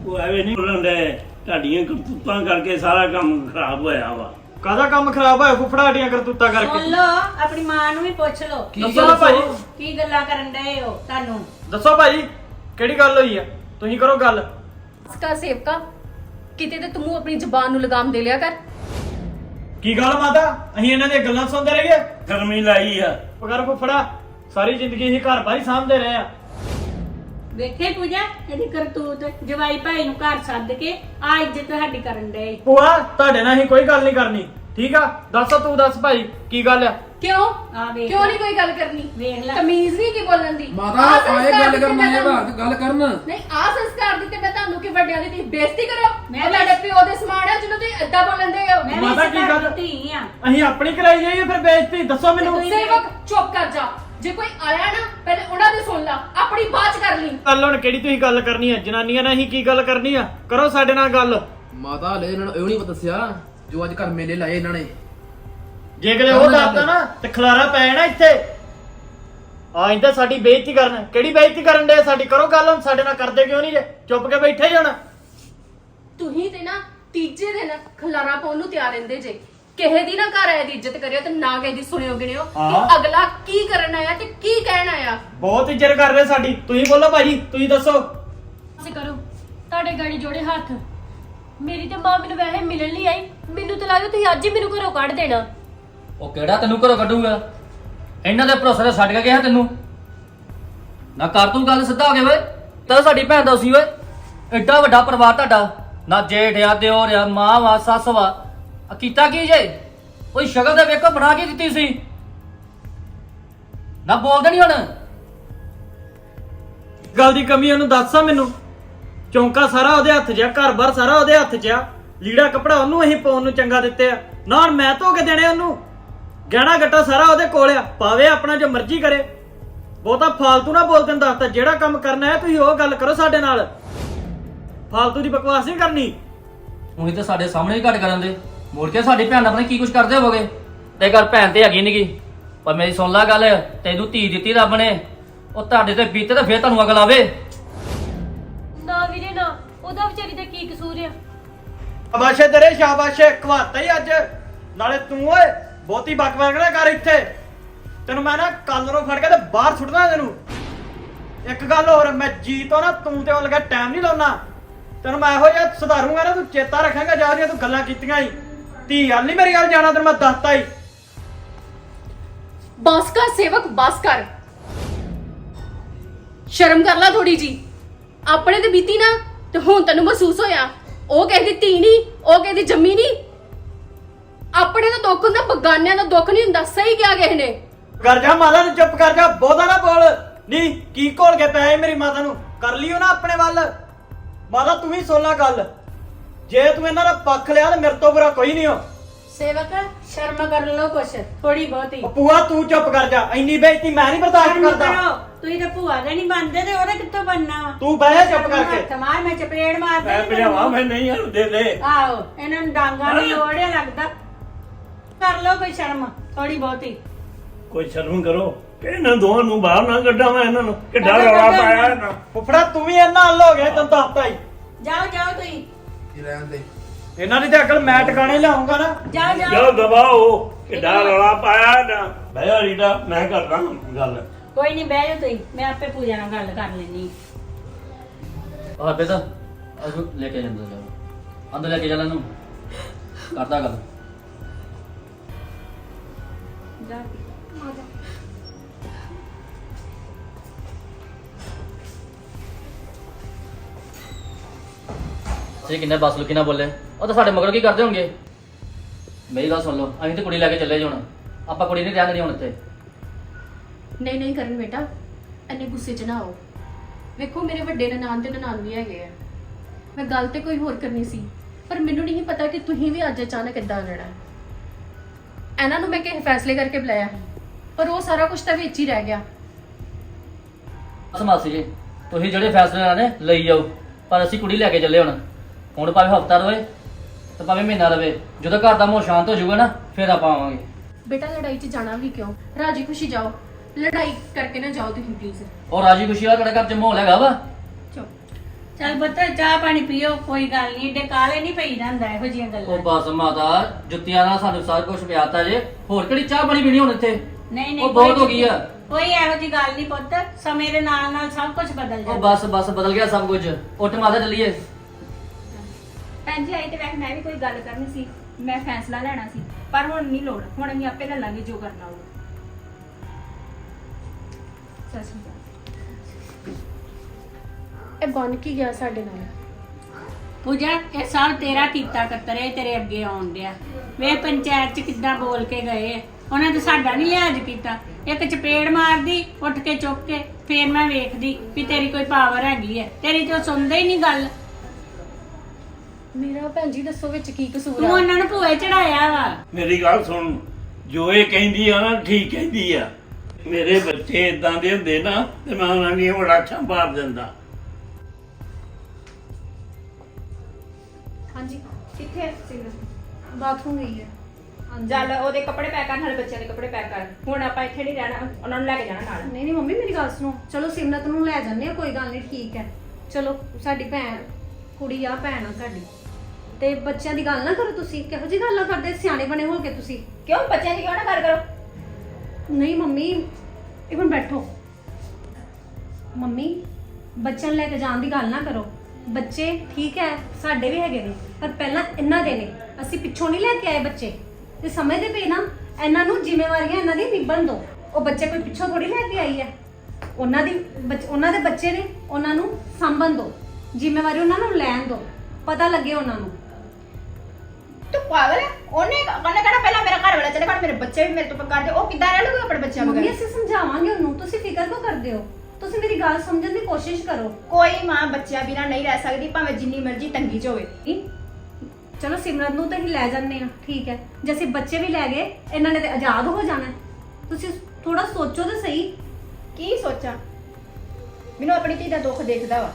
Speaker 3: ਉਹ ਐਵੇਂ ਨਹੀਂ ਬੋਲਣ ਦੇ ਤੁਹਾਡੀਆਂ ਕਰਤੂਤਾਂ ਕਰਕੇ ਸਾਰਾ ਕੰਮ ਖਰਾਬ ਹੋਇਆ ਵਾ।
Speaker 8: ਕਾਹਦਾ ਕੰਮ ਖਰਾਬ ਹੋਇਆ? ਫੁੱਫੜਾ ਸਾਡੀਆਂ ਕਰਤੂਤਾਂ
Speaker 2: ਸੁਣ
Speaker 8: ਕਰਕੇ
Speaker 2: ਲਓ ਆਪਣੀ ਮਾਂ ਨੂੰ ਵੀ ਪੁੱਛ ਲਓ।
Speaker 8: ਦੱਸੋ ਨਾ ਭਾਜੀ
Speaker 2: ਕੀ ਗੱਲਾਂ ਕਰਨ ਡਏ ਹੋ ਤੁਹਾਨੂੰ?
Speaker 8: ਦੱਸੋ ਭਾਜੀ ਕਿਹੜੀ ਗੱਲ ਹੋਈ ਆ? ਤੁਸੀਂ ਕਰੋ ਗੱਲ।
Speaker 1: ਇਸਕਾ ਸੇਵਕਾ। ਕਿਤੇ ਤੇ ਤੂੰ ਆਪਣੀ ਜ਼ੁਬਾਨ ਨੂੰ ਲਗਾਮ ਦੇ ਲਿਆ ਕਰ।
Speaker 8: ਕੀ ਗੱਲ ਮਾਤਾ? ਅਸੀਂ ਇਹਨਾਂ ਦੀਆਂ ਗੱਲਾਂ ਸੁਣਦੇ ਰਹੀਏ?
Speaker 3: ਗਰਮੀ ਲਾਈ ਆ।
Speaker 8: ਪਕੜ ਫੁੱਫੜਾ ਸਾਰੀ ਜ਼ਿੰਦਗੀ ਅਸੀਂ ਘਰ ਬਾਰੀ ਸਾਂਭਦੇ ਰਹੇ ਆ।
Speaker 2: ਵੇਖੇ ਪੂਜਾ ਇਹਦੀ ਕਰਤੂਤ ਜਵਾਈ ਭਾਈ ਨੂੰ ਘਰ ਸੱਦ ਕੇ ਆ ਇੱਜ਼ਤ ਸਾਡੀ ਕਰਨ ਡਏ
Speaker 8: ਭੂਆ ਤੁਹਾਡੇ ਨਾਲ ਅਸੀਂ ਕੋਈ ਗੱਲ ਨਹੀਂ ਕਰਨੀ ਠੀਕ ਆ? ਦੱਸੋ ਤੂੰ ਦੱਸ ਭਾਈ ਕੀ ਗੱਲ ਆ?
Speaker 1: ਕਿਉਂ?
Speaker 2: ਆ ਵੇਖ
Speaker 1: ਕਿਉਂ ਨਹੀਂ ਕੋਈ ਗੱਲ ਕਰਨੀ?
Speaker 2: ਵੇਖ ਲੈ।
Speaker 1: ਤਮੀਜ਼ ਨਹੀਂ ਕੀ ਬੋਲਣ ਦੀ?
Speaker 9: ਮਾਤਾ
Speaker 1: ਆਹ
Speaker 9: ਆਏ
Speaker 1: ਸੰਸਕਾਰ
Speaker 9: ਗੱਲ ਕਰਨਾ
Speaker 1: ਮੈਂ
Speaker 9: ਇਹ
Speaker 1: ਤੁਹਾਨੂੰ।
Speaker 9: ਬਾਤ ਗੱਲ ਕਰਨ।
Speaker 1: ਨਹੀਂ ਆ ਸੰਸਕਾਰ ਦਿੱਤੇ ਮੈਂ ਤੁਹਾਨੂੰ ਕਿ ਵੱਡਿਆਂ ਦੀ ਤੁਸੀਂ ਬੇਇੱਜ਼ਤੀ ਕਰੋ
Speaker 2: ਮੈਂ
Speaker 1: ਮੈਂ ਤੁਹਾਡੇ ਪਿਓ ਦੇ ਸਮਾਨ ਆ ਜਿਹਨੂੰ ਤੁਸੀਂ ਏਦਾਂ ਬੋਲਣ ਦੇ ਹੋ।
Speaker 2: ਮੈਂ
Speaker 8: ਮਾਤਾ
Speaker 2: ਵੀ
Speaker 8: ਕੀ
Speaker 2: ਕੀ
Speaker 8: ਗੱਲ?
Speaker 2: ਧੀ ਆ।
Speaker 8: ਅਸੀਂ ਆਪਣੀ ਕਰਾਈ ਜਾਈਏ ਫਿਰ ਬੇਇੱਜ਼ਤੀ ਦੱਸੋ ਮੈਨੂੰ।
Speaker 1: ਸੇਵਕ ਚੁੱਪ ਕਰ ਜਾ। ਜੇ ਕੋਈ ਆਇਆ ਨਾ ਪਹਿਲੇ ਉਹਨਾਂ ਦੇ ਸੁਣ ਲਾ ਆਪਣੀ ਬਾਤ ਕਰ ਲਈ।
Speaker 8: ਗੱਲ ਹੁਣ ਕਿਹੜੀ ਤੁਸੀਂ ਗੱਲ ਕਰਨੀ ਆ? ਜਨਾਨੀਆਂ ਨਾਲ ਅਸੀਂ ਕੀ ਗੱਲ ਕਰਨੀ ਆ? ਕਰੋ ਸਾਡੇ ਨਾਲ ਗੱਲ।
Speaker 9: ਮਾਤਾ ਲੈ ਇਹਨਾਂ ਨੂੰ ਇਹ ਨਹੀਂ ਪਤਾ ਦੱਸਿਆ ਜੋ ਅੱਜ ਘਰ ਮੇਲੇ ਲਾਏ ਇਹਨਾਂ ਨੇ।
Speaker 8: ਜੇ ਕਿਤੇ ਉਹ ਦੱਸਦਾ ਨਾ ਤੇ ਖਲਾਰਾ ਪੈ ਜਾਣਾ ਇੱਥੇ। ਆਇਂ ਤਾਂ ਸਾਡੀ ਬੇਇੱਜ਼ਤੀ ਕਰਨ। ਕਿਹੜੀ ਬੇਇੱਜ਼ਤੀ ਕਰਨ ਦੇ ਸਾਡੀ? ਕਰੋ ਗੱਲ ਹੁਣ ਸਾਡੇ ਨਾਲ ਕਰਦੇ ਕਿਉਂ ਨਹੀਂ ਜੇ? ਚੁੱਪ ਕੇ ਬੈਠੇ ਹੀ ਹੁਣ
Speaker 1: ਤੁਸੀਂ ਤੇ ਨਾ ਤੀਜੇ ਦਿਨ ਖਲਾਰਾ ਪਾਉਣ ਨੂੰ ਤਿਆਰ ਰਹਿੰਦੇ ਜੇ। ਕਿਸੇ ਦੀ ਨਾ ਘਰ ਆਏ ਦੀ ਇੱਜ਼ਤ ਕਰਿਓ ਤੇ ਨਾ ਕਿਸੇ ਦੀ ਸੁਣਿਓ ਗਿਣਿਓ।
Speaker 8: ਹਾਂ।
Speaker 1: ਕਿ ਅਗਲਾ ਕੀ ਕਰਨ ਆਇਆ ਤੇ ਕੀ ਕਹਿਣ ਆਇਆ?
Speaker 8: ਬਹੁਤ ਇੱਜ਼ਤ ਕਰ ਰਹੇ ਸਾਡੀ। ਤੁਸੀਂ ਬੋਲੋ ਭਾਜੀ ਤੁਸੀਂ ਦੱਸੋ।
Speaker 6: ਸੇ ਕਰੋ। ਤੁਹਾਡੇ ਗਾੜੀ ਜੋੜੇ ਹੱਥ। ਮੇਰੀ ਤੇ ਮਾਂ ਮੈਨੂੰ ਵੈਸੇ ਮਿਲਣ ਲਈ ਆਈ। ਮੈਨੂੰ ਤਾਂ ਲੱਗਦਾ ਤੁਸੀਂ ਅੱਜ ਹੀ ਮੈਨੂੰ ਘਰੋਂ ਕੱਢ ਦੇਣਾ।
Speaker 7: ਉਹ ਕਿਹੜਾ ਤੈਨੂੰ ਘਰੋਂ ਕੱਢੂਗਾ? ਇਹਨਾਂ ਦੇ ਭਰੋਸੇ ਤੇ ਛੱਡ ਕੇ ਗਿਆ ਤੈਨੂੰ? ਨਾ ਕਰ ਤੂੰ ਗੱਲ ਸਿੱਧਾ ਹੋ ਗਿਆ ਓਏ। ਤਾਂ ਸਾਡੀ ਭੈਣ ਦਾ ਸੀ ਓਏ। ਐਡਾ ਵੱਡਾ ਪਰਿਵਾਰ ਤੁਹਾਡਾ। ਨਾ ਜੇਠ ਆ ਦਿਓਰ ਆ ਮਾਂ ਵਾ ਸੱਸ ਵਾ। ਆ ਕੀਤਾ ਕੀ ਜੇ? ਕੋਈ ਸ਼ਕਲ ਤੇ ਵੇਖੋ ਬਣਾ ਕੇ ਦਿੱਤੀ ਸੀ? ਨਾ ਬੋਲਦੇ ਨਹੀਂ ਹੁਣ।
Speaker 8: ਗੱਲ ਦੀ ਕਮੀ ਉਹਨੂੰ ਦੱਸਾ ਮੈਨੂੰ। ਚੌਂਕਾ ਸਾਰਾ ਉਹਦੇ ਹੱਥ 'ਚ ਆ ਘਰ-ਬਾਰ ਸਾਰਾ ਉਹਦੇ ਹੱਥ 'ਚ ਆ। ਲੀੜਾ ਕੱਪੜਾ ਉਹਨੂੰ ਅਸੀਂ ਪਾਉਣ ਨੂੰ ਚੰਗਾ ਦਿੱਤੇ ਆ। ਨਾ ਹੁਣ ਮੈਂ ਧੋ ਕੇ ਦੇਣੇ ਉਹਨੂੰ। ਗਹਿਣਾ ਗੱਟਾ ਸਾਰਾ ਉਹਦੇ ਕੋਲ ਆ। ਪਾਵੇ ਆਪਣਾ ਜੋ ਮਰਜ਼ੀ ਕਰੇ। ਬਹੁਤਾ ਫਾਲਤੂ ਨਾ ਬੋਲ ਤੈਨੂੰ ਦੱਸਤਾ ਜਿਹੜਾ ਕੰਮ ਕਰਨਾ ਹੈ ਤੁਸੀਂ ਉਹ ਗੱਲ ਕਰੋ ਸਾਡੇ ਨਾਲ। ਫਾਲਤੂ ਦੀ ਬਕਵਾਸ ਨਹੀਂ ਕਰਨੀ।
Speaker 7: ਉਹੀ ਤਾਂ ਸਾਡੇ ਸਾਹਮਣੇ ਹੀ ਘੱਟ ਕਰਨ ਦੇ। ਮੁੜ ਕੇ ਸਾਡੀ ਭੈਣ ਆਪਣੇ ਕੀ ਕੁਝ ਕਰਦੇ ਹੋਵੋਗੇ? ਤੇ ਘਰ ਭੈਣ ਤੇ ਹੈਗੀ ਨਹੀਂਗੀ ਪਰ ਮੇਰੀ ਸੁਣ ਲੈ ਗੱਲ ਤੈਨੂੰ ਧੀ ਦਿੱਤੀ ਰੱਬ ਨੇ। ਉਹ ਤੁਹਾਡੇ ਤੇ ਬੀਤੇ ਤਾਂ ਫੇਰ ਤੁਹਾਨੂੰ ਅਗਲ ਆਵੇ।
Speaker 6: ਨਾ ਵੀਰੇ ਨਾ। ਉਹਦਾ ਵਿਚਾਰੀ ਦਾ ਕੀ ਕਸੂਰ ਆ?
Speaker 8: ਸ਼ਾਬਾਸ਼ੇ ਤੇਰੇ ਸ਼ਾਬਾਸ਼ੇ ਖਵਾਤਾ ਹੀ ਅੱਜ। ਨਾਲੇ ਤੂੰ ਓਏ ਬਹੁਤੀ ਬਕਵਾਸ ਨਾ ਕਰ ਇੱਥੇ। ਤੈਨੂੰ ਮੈਂ ਨਾ ਕੱਲ ਨੂੰ ਫੜ ਕੇ ਤੇ ਬਾਹਰ ਸੁੱਟਣਾ ਤੈਨੂੰ। ਇੱਕ ਗੱਲ ਹੋਰ ਮੈਂ ਜੀ ਤੋਂ ਨਾ ਤੂੰ ਤੇ ਉਹ ਲਗਾ ਟਾਈਮ ਨਹੀਂ ਲਾਉਣਾ। ਤੈਨੂੰ ਮੈਂ ਇਹੋ ਜਿਹਾ ਸੁਧਾਰੂੰਗਾ ਨਾ ਤੂੰ ਚੇਤਾ ਰੱਖੇਂਗਾ ਜਾ ਤੂੰ ਗੱਲਾਂ ਕੀਤੀਆਂ ਹੀ ਧੀ ਹਾਲ ਨਹੀਂ ਮੇਰੀ ਗੱਲ ਜਾਣਾ ਤੈਨੂੰ ਮੈਂ ਦੱਸਤਾ ਹੀ
Speaker 1: ਬਸ ਕਰ ਸੇਵਕ ਬਸ ਕਰ। ਸ਼ਰਮ ਕਰ ਲੈ ਥੋੜੀ ਜੀ ਆਪਣੇ ਤੇ ਬੀਤੀ ਨਾ ਤੇ ਹੁਣ ਤੈਨੂੰ ਮਹਿਸੂਸ ਹੋਇਆ। ਉਹ ਕਹਿੰਦੀ ਧੀ ਨਹੀਂ ਉਹ ਕਹਿੰਦੀ ਜੰਮੀ ਨਹੀਂ ਆਪਣੇ ਦਾ ਦੁੱਖ ਹੁੰਦਾ ਬਗਾਨਿਆਂ ਦਾ ਦੁੱਖ ਨਹੀਂ ਹੁੰਦਾ ਸਹੀ ਕਿਹਾ ਕਿਸੇ ਨੇ।
Speaker 8: ਕਰ ਜਾ ਮਾਤਾ ਨੂੰ ਚੁੱਪ ਕਰ ਜਾ ਬਹੁਤਾ ਨਾ ਬੋਲ। ਨਹੀਂ ਕੀ ਘੋਲ ਕੇ ਪਿਆ ਏ ਮੇਰੀ ਮਾਤਾ ਨੂੰ? ਕਰ ਲਿਓ ਨਾ ਆਪਣੇ ਵੱਲ। ਮਾਤਾ ਤੂੰ ਵੀ ਸੁਣ ਲੈ ਗੱਲ। ਜੇ ਤੂੰ ਇਹਨਾਂ ਦਾ ਪੱਖ ਲਿਆ ਤੇ ਮੇਰੇ ਤੋਂ ਬੁਰਾ ਕੋਈ ਨਹੀਂ ਹੋ।
Speaker 2: ਸੇਵਕ ਸ਼ਰਮ ਕਰ ਲਓ ਕੁਛ ਥੋੜੀ ਬਹੁਤੀ।
Speaker 8: ਉਹ ਭੂਆ ਤੂੰ ਚੁੱਪ ਕਰ ਜਾ ਇੰਨੀ ਬੇਇੱਜ਼ਤੀ ਮੈਂ ਨਹੀਂ ਬਰਦਾਸ਼ਤ ਕਰਦਾ।
Speaker 2: ਕਰੋ ਤੁਸੀਂ ਤਾਂ ਭੂਆ ਦੇ ਨਹੀਂ ਮੰਨਦੇ ਤੇ ਉਹਦਾ ਕਿੱਥੋਂ ਬਣਨਾ? ਵਾ
Speaker 8: ਤੂੰ ਬਹਿ ਜਾ ਚੁੱਪ ਕਰਕੇ।
Speaker 2: ਹੱਥ ਮਾਰ ਮੈਂ ਚਪੇੜ ਮਾਰ
Speaker 3: ਮੈਂ ਭਜਾਵਾ ਮੈਂ ਨਹੀਂ ਹਲ ਦੇ ਦੇ।
Speaker 2: ਆਹੋ ਇਹਨਾਂ ਨੂੰ ਡਾਂਗਾ ਦੀ ਲੋੜ ਹੈ ਲੱਗਦਾ। ਕਰ ਲਓ ਕੋਈ ਸ਼ਰਮ ਥੋੜੀ ਬਹੁਤੀ।
Speaker 3: ਕੋਈ ਸ਼ਰਮ ਕਰੋ। ਇਹਨਾਂ ਦੋਹਾਂ ਨੂੰ ਬਾਹਰ ਨਾ ਕੱਢਾਂ ਮੈਂ ਇਹਨਾਂ ਨੂੰ। ਕਿੱਡਾ ਰੌਲਾ ਪਾਇਆ
Speaker 2: ਇਹਨਾਂ
Speaker 8: ਫੁੱਫੜਾ ਤੂੰ ਵੀ ਇਹਨਾਂ ਹੱਲ ਹੋ ਗਿਆ ਤੈਨੂੰ ਹੀ
Speaker 2: ਜਾਓ ਜਾਓ ਤੁਸੀਂ।
Speaker 9: ਕੀ ਰਹਿਣ ਦੇ?
Speaker 8: ਇਹਨਾਂ ਦੀ ਤੇ ਅਕਲ ਮੈਂ ਟਿਕਾਣੇ ਲਿਆਉਂਗਾ ਨਾ।
Speaker 3: ਜੋ ਦਬਾਓ ਕਿੱਡਾ ਰੌਲਾ ਪਾਇਆ ਇਹਨਾਂ ਭਇਆ ਰੀਟਾ ਮੈਂ ਕਰਦਾ ਗੱਲ।
Speaker 2: ਕੋਈ ਨਹੀਂ ਬਹਿ ਜਾਓ ਤੁਸੀਂ। ਮੈਂ ਆਪੇ ਪੂਜਾ ਨਾਲ ਗੱਲ ਕਰ ਲੈਣੀ
Speaker 7: ਆ ਬੇਟਾ ਅਜੂ ਲੈ ਕੇ ਜਾਂਦਾ ਜਾ। ਅੰਦਰ ਲੈ ਕੇ ਜਾ ਨੂੰ ਕਰਦਾ ਗੱਲ। ਸੀ ਕਿੰਨੇ ਬਸ ਲੁਕੀ ਨਾ ਬੋਲੇ? ਉਹ ਤਾਂ ਸਾਡੇ ਮਗਰ ਕੀ ਕਰਦੇ ਹੋਣਗੇ? ਮੇਰੀ ਗੱਲ ਸੁਣ ਲਓ ਅਸੀਂ ਤੇ ਕੁੜੀ ਲੈ ਕੇ ਚੱਲੇ ਜੀ ਹੁਣ। ਆਪਾਂ ਕੁੜੀ ਨਹੀਂ ਰਹਿਣ ਦੇਣੀ ਹੁਣ ਇੱਥੇ।
Speaker 1: ਨਹੀਂ ਨਹੀਂ ਕਰਨ ਬੇਟਾ ਐਨੇ ਗੁੱਸੇ 'ਚ ਨਾ ਆਓ। ਵੇਖੋ ਮੇਰੇ ਵੱਡੇ ਨਨਾਣ ਤੇ ਨਨਾਣ ਵੀ ਹੈਗੇ ਆ। ਮੈਂ ਗੱਲ ਤੇ ਕੋਈ ਹੋਰ ਕਰਨੀ ਸੀ ਪਰ ਮੈਨੂੰ ਨਹੀਂ ਪਤਾ ਕਿ ਤੁਸੀਂ ਵੀ ਅੱਜ ਅਚਾਨਕ ਇਦਾਂ ਲੜਾ ਇਹਨਾਂ ਨੂੰ ਮੈਂ ਕਿਸੇ ਫੈਸਲੇ ਕਰਕੇ ਬੁਲਾਇਆ ਸੀ ਪਰ ਉਹ ਸਾਰਾ ਕੁਝ ਤਾਂ ਵਿੱਚ ਹੀ ਰਹਿ ਗਿਆ।
Speaker 7: ਬਸ ਮਾਸੀ ਜੀ ਤੁਸੀਂ ਜਿਹੜੇ ਫੈਸਲੇ ਲੈਣੇ ਲਈ ਜਾਓ ਪਰ ਅਸੀਂ ਕੁੜੀ ਲੈ ਕੇ ਚੱਲੇ ਹੁਣ। ਹੁਣ ਭਾਵੇਂ ਹਫਤਾ ਰਵੇ ਤੇ ਭਾਵੇਂ ਮਹੀਨਾ ਰਵੇ ਜਦੋਂ ਘਰ ਦਾ ਮਾਹੌਲ ਸ਼ਾਂਤ ਹੋ ਜਾਊਗਾ ਨਾ ਫਿਰ ਆਪਾਂ ਆਵਾਂਗੇ।
Speaker 1: ਬੇਟਾ ਲੜਾਈ 'ਚ ਜਾਣਾ ਵੀ ਕਿਉਂ? ਰਾਜੀ ਖੁਸ਼ੀ ਜਾਓ। ਲੜਾਈ ਕਰਕੇ ਨਾ ਜਾਓ ਤੁਸੀਂ ਪਲੀਜ਼
Speaker 7: ਔਰ ਰਾਜੀ ਖੁਸ਼ੀ ਵਾਲਾ ਤੁਹਾਡੇ ਘਰ ਚ ਮਾਹੌਲ ਹੈਗਾ ਵਾ?
Speaker 2: ਚੱਲ ਬੱਤਾ ਚਾਹ ਪਾਣੀ ਪੀਓ ਕੋਈ ਗੱਲ ਨਹੀਂ ਏਡੇ ਕਾਲੇ ਨਹੀਂ ਪਈ ਜਾਂਦਾ ਇਹੋ ਜੀਆਂ
Speaker 7: ਉਹ
Speaker 2: ਗੱਲਾਂ
Speaker 7: ਬਸ ਮਾਤਾ ਜੁੱਤੀਆਂ ਨਾਲ ਸਾਨੂੰ ਸਾਰਾ ਕੁਝ ਪਿਆਤਾ ਜੇ। ਹੋਰ ਕਿਹੜੀ ਚਾਹ ਬਣੀ ਪੀਣੀ ਹੁਣ ਇੱਥੇ?
Speaker 2: ਨਹੀਂ ਨਹੀਂ
Speaker 7: ਉਹ ਬਹੁਤ
Speaker 2: ਕੋਈ
Speaker 7: ਹੋ ਗਈ ਆ।
Speaker 2: ਕੋਈ ਇਹੋ ਜੀ ਗੱਲ ਨਹੀਂ ਪੁੱਤ। ਸਮੇਂ ਦੇ ਨਾਲ ਨਾਲ ਸਭ ਕੁਝ ਬਦਲ
Speaker 7: ਉਹ
Speaker 2: ਜਾਂਦਾ।
Speaker 7: ਬਸ ਬਸ ਬਦਲ ਗਿਆ ਸਭ ਕੁਝ ਉੱਠ ਮਾਤਾ ਚੱਲੀਏ।
Speaker 4: ਭੈਣ ਜੀ ਆਈ ਤੇ ਵੈਸੇ ਮੈਂ ਵੀ ਕੋਈ ਗੱਲ ਕਰਨੀ ਸੀ ਮੈਂ ਫੈਸਲਾ ਲੈਣਾ ਸੀ ਪਰ ਹੁਣ ਨਹੀਂ ਲੋੜ ਹੁਣ ਅਸੀਂ ਆਪੇ ਲੈ ਲਾਂਗੇ ਜੋ ਕਰਨਾ ਹੋਊ। ਸਤਿ ਸ਼੍ਰੀ ਅਕਾਲ।
Speaker 1: ਇਹ ਬਣ ਕੀ ਗਿਆ ਸਾਡੇ ਨਾਲ?
Speaker 2: ਪੂਜਾ ਇਹ ਸਾਲ ਤੇਰਾ ਕੀਤਾ ਕਤਰੇ ਤੇਰੇ ਅੱਗੇ ਆਉਣ ਡਿਆ। ਵੇ ਪੰਚਾਇਤ ਚ ਕਿੱਦਾਂ ਬੋਲ ਕੇ ਗਏ? ਉਹਨਾਂ ਨੇ ਸਾਡਾ ਨਹੀਂ ਲਿਹਾਜ਼ ਕੀਤਾ। ਇੱਕ ਚਪੇੜ ਮਾਰਦੀ ਉੱਠ ਕੇ ਚੁੱਕ ਕੇ ਫੇਰ ਮੈਂ ਵੇਖਦੀ ਵੀ ਤੇਰੀ ਕੋਈ ਪਾਵਰ ਹੈਗੀ ਹੈ ਤੇਰੀ ਤੇ ਸੁਣਦੇ ਹੀ ਨਹੀਂ ਗੱਲ।
Speaker 1: ਮੇਰਾ ਭੈਣ ਜੀ ਦੱਸੋ ਵਿੱਚ ਕੀ ਕਸੂਰ
Speaker 2: ਤੂੰ
Speaker 1: ਆ
Speaker 2: ਉਹਨਾਂ ਨੂੰ ਭੂਏ ਚੜਾਇਆ ਵਾ।
Speaker 3: ਮੇਰੀ ਗੱਲ ਸੁਣ ਜੋ ਇਹ ਕਹਿੰਦੀ ਆ ਨਾ ਠੀਕ ਕਹਿੰਦੀ ਆ। ਮੇਰੇ ਬੱਚੇ ਇਦਾਂ ਦੇ ਹੁੰਦੇ ਨਾ ਤੇ ਮੈਂ ਉਹਨਾਂ ਦੀਆਂ ਵੜਾਛਾਂ ਮਾਰ ਦਿੰਦਾ।
Speaker 1: ਹਾਂਜੀ
Speaker 4: ਕਿੱਥੇ ਹੈ ਸਿਮਰਨ
Speaker 1: ਬਾਥਰੂਮ ਗਈ ਹੈ
Speaker 4: ਚੱਲ ਉਹਦੇ ਕੱਪੜੇ ਪੈਕ ਕਰ ਨਾਲੇ ਬੱਚਿਆਂ ਦੇ ਕੱਪੜੇ ਪੈਕ ਕਰ। ਹੁਣ ਆਪਾਂ ਇੱਥੇ ਨਹੀਂ ਰਹਿਣਾ ਉਹਨਾਂ ਨੂੰ ਲੈ ਕੇ ਜਾਣਾ ਨਾਲ।
Speaker 5: ਨਹੀਂ ਨਹੀਂ ਮੰਮੀ ਮੇਰੀ ਗੱਲ ਸੁਣੋ। ਚਲੋ ਸਿਮਰਤ ਨੂੰ ਲੈ ਜਾਂਦੇ ਆ ਕੋਈ ਗੱਲ ਨਹੀਂ ਠੀਕ ਹੈ। ਚਲੋ ਸਾਡੀ ਭੈਣ ਕੁੜੀ ਆ ਭੈਣ ਆ ਸਾਡੀ। ਤੇ ਬੱਚਿਆਂ ਦੀ ਗੱਲ ਨਾ ਕਰੋ ਤੁਸੀਂ। ਕਿਹੋ ਜੀ ਗੱਲਾਂ ਕਰਦੇ? ਸਿਆਣੇ ਬਣੇ ਹੋ ਕੇ ਤੁਸੀਂ।
Speaker 4: ਕਿਉਂ? ਬੱਚਿਆਂ ਦੀ ਕਿਉਂ ਨਾ ਗੱਲ ਕਰੋ?
Speaker 5: ਨਹੀਂ ਮੰਮੀ ਇਵਨ ਬੈਠੋ। ਮੰਮੀ ਬੱਚਿਆਂ ਨੂੰ ਲੈ ਕੇ ਜਾਣ ਦੀ ਗੱਲ ਨਾ ਕਰੋ। ਬੱਚੇ ਠੀਕ ਹੈ ਸਾਡੇ ਵੀ ਹੈਗੇ ਨੇ ਪਰ ਪਹਿਲਾਂ ਇਹਨਾਂ ਦੇ ਨੇ। ਅਸੀਂ ਪਿੱਛੋਂ ਨਹੀਂ ਲੈ ਕੇ ਆਏ ਬੱਚੇ। ਤੇ ਸਮਝਦੇ ਪਏ ਨਾ? ਇਹਨਾਂ ਨੂੰ ਜ਼ਿੰਮੇਵਾਰੀਆਂ ਇਹਨਾਂ ਦੀ ਨਿਭਣ ਦੋ। ਉਹ ਬੱਚੇ ਕੋਈ ਪਿੱਛੋਂ ਥੋੜੀ ਲੈ ਕੇ ਆਈ ਹੈ। ਉਹਨਾਂ ਦੀ ਬੱਚ- ਉਹਨਾਂ ਦੇ ਬੱਚੇ ਨੇ ਉਹਨਾਂ ਨੂੰ ਸੰਭਣ ਦੋ। ਜ਼ਿੰਮੇਵਾਰੀ ਉਹਨਾਂ ਨੂੰ ਲੈਣ ਦੋ। ਪਤਾ ਲੱਗੇ ਉਹਨਾਂ ਨੂੰ।
Speaker 4: ਤੂੰ ਪਾਗਲ ਹੈ ਉਹਨੇ ਉਹਨੇ ਕਹਿਣਾ ਪਹਿਲਾਂ ਮੇਰਾ ਘਰ ਵਾਲਾ ਚਲੇ ਘਰ ਮੇਰੇ ਬੱਚੇ ਵੀ ਮੇਰੇ ਤੋਂ ਕਰਦੇ। ਉਹ ਕਿੱਦਾਂ ਰਹਿ ਲੂਗਾ ਆਪਣੇ ਬੱਚਿਆਂ
Speaker 5: ਮੰਮੀ
Speaker 4: ਬਗੈਰ
Speaker 5: ਅਸੀਂ ਸਮਝਾਵਾਂਗੇ ਉਹਨੂੰ। ਤੁਸੀਂ ਫਿਕਰ ਕਿਉਂ ਕਰਦੇ ਹੋ? ਤੁਸੀਂ ਮੇਰੀ ਗੱਲ ਸਮਝਣ ਦੀ ਕੋਸ਼ਿਸ਼ ਕਰੋ।
Speaker 4: ਕੋਈ ਮਾਂ ਬੱਚਿਆਂ ਬਿਨਾਂ ਨਹੀਂ ਰਹਿ ਸਕਦੀ ਭਾਵੇਂ ਜਿੰਨੀ ਮਰਜ਼ੀ ਤੰਗੀ ਚ ਹੋਵੇ।
Speaker 5: ਨਹੀਂ, ਚਲੋ ਸਿਮਰਨ ਨੂੰ ਤਾਂ ਹੀ ਲੈ ਜਾਂਦੇ ਆ ਠੀਕ ਹੈ। ਜੇ ਅਸੀਂ ਬੱਚੇ ਵੀ ਲੈ ਗਏ ਇਹਨਾਂ ਨੇ ਤੇ ਆਜ਼ਾਦ ਹੋ ਜਾਣਾ ਹੈ। ਤੁਸੀਂ ਥੋੜਾ ਸੋਚੋ ਤਾਂ ਸਹੀ।
Speaker 4: ਕੀ ਸੋਚਾਂ? ਮੈਨੂੰ ਆਪਣੀ ਧੀ ਦਾ ਦੁੱਖ ਦੇਖਦਾ ਵਾ।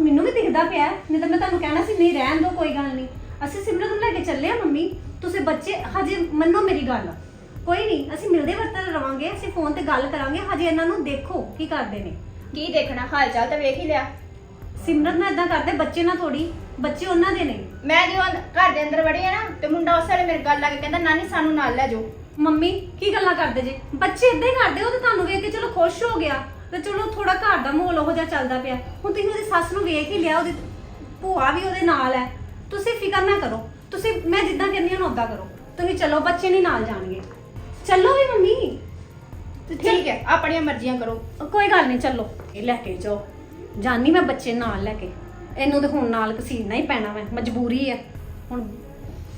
Speaker 5: ਮੈਨੂੰ ਵੀ ਦਿਖਦਾ ਪਿਆ ਹੈ, ਨਹੀਂ ਤਾਂ ਮੈਂ ਤੁਹਾਨੂੰ ਕਹਿਣਾ ਸੀ ਨਹੀਂ ਰਹਿਣ ਦਿਓ ਕੋਈ ਗੱਲ ਨਹੀਂ। ਅਸੀਂ ਸਿਮਰਨ ਨੂੰ ਲੈ ਕੇ ਚੱਲੇ ਆ ਮੰਮੀ। ਤੁਸੀਂ ਬੱਚੇ ਹਜੇ ਮੰਨੋ ਮੇਰੀ ਗੱਲ। ਕੋਈ ਨਹੀਂ ਅਸੀਂ ਮਿਲਦੇ ਵਰਤਨ ਰਵਾਂਗੇ ਅਸੀਂ ਫੋਨ ਤੇ ਗੱਲ ਕਰਾਂਗੇ ਹਜੇ ਇਹਨਾਂ ਨੂੰ ਦੇਖੋ ਕੀ ਕਰਦੇ ਨੇ।
Speaker 4: ਕੀ ਦੇਖਣਾ ਹਾਲ ਚਾਲ ਤਾਂ ਵੇਖ ਹੀ ਲਿਆ।
Speaker 5: ਸਿਮਰਨ ਨਾਲ ਇਦਾਂ ਕਰਦੇ ਬੱਚੇ ਨਾਲ ਥੋੜੀ ਬੱਚੇ ਉਹਨਾਂ ਦੇ ਨੇ।
Speaker 4: ਮੈਂ ਜਦੋਂ ਘਰ ਦੇ ਅੰਦਰ ਵੜੀ ਆ ਨਾ ਤੇ ਮੁੰਡਾ ਉਸ ਵੇਲੇ ਮੇਰੇ ਗੱਲ ਲਾ ਕੇ ਕਹਿੰਦਾ ਨਾਨੀ ਸਾਨੂੰ ਨਾਲ ਲੈ ਜਾਓ।
Speaker 5: ਮੰਮੀ ਕੀ ਗੱਲਾਂ ਕਰਦੇ ਜੇ? ਬੱਚੇ ਇਦਾਂ ਹੀ ਕਰਦੇ ਉਹ ਤਾਂ ਤੁਹਾਨੂੰ ਵੇਖ ਕੇ ਚਲੋ ਖੁਸ਼ ਹੋ ਗਿਆ। ਤੇ ਚਲੋ ਥੋੜਾ ਘਰ ਦਾ ਮਾਹੌਲ ਉਹੋ ਜਿਹਾ ਚੱਲਦਾ ਪਿਆ। ਹੁਣ ਤੁਸੀਂ ਉਹਦੀ ਸੱਸ ਨੂੰ ਵੇਖ ਹੀ ਲਿਆ ਉਹਦੀ ਭੂਆ ਵੀ ਉਹਦੇ ਨਾਲ ਹੈ। ਤੁਸੀਂ ਫਿਕਰ ਨਾ ਕਰੋ। ਤੁਸੀਂ ਮੈਂ ਜਿੱਦਾਂ ਕਹਿੰਦੀ ਹਾਂ ਉਦਾਂ ਕਰੋ। ਤੁਸੀਂ ਚਲੋ ਬੱਚੇ ਨਹੀਂ ਨਾਲ ਜਾਣਗੇ। ਚੱਲੋ ਵੀ ਮੰਮੀ।
Speaker 4: ਤੇ ਠੀਕ ਹੈ ਆਪਣੀਆਂ ਮਰਜ਼ੀਆਂ ਕਰੋ।
Speaker 5: ਕੋਈ ਗੱਲ ਨਹੀਂ ਚੱਲੋ। ਇਹ ਲੈ ਕੇ ਜਾਓ। ਜਾਨੀ ਮੈਂ ਬੱਚੇ ਨਾਲ ਲੈ ਕੇ। ਇਹਨੂੰ ਤੇ ਹੁਣ ਨਾਲ ਕਸੀਨਾ ਹੀ ਪੈਣਾ ਮੈਂ ਮਜਬੂਰੀ ਹੈ ਹੁਣ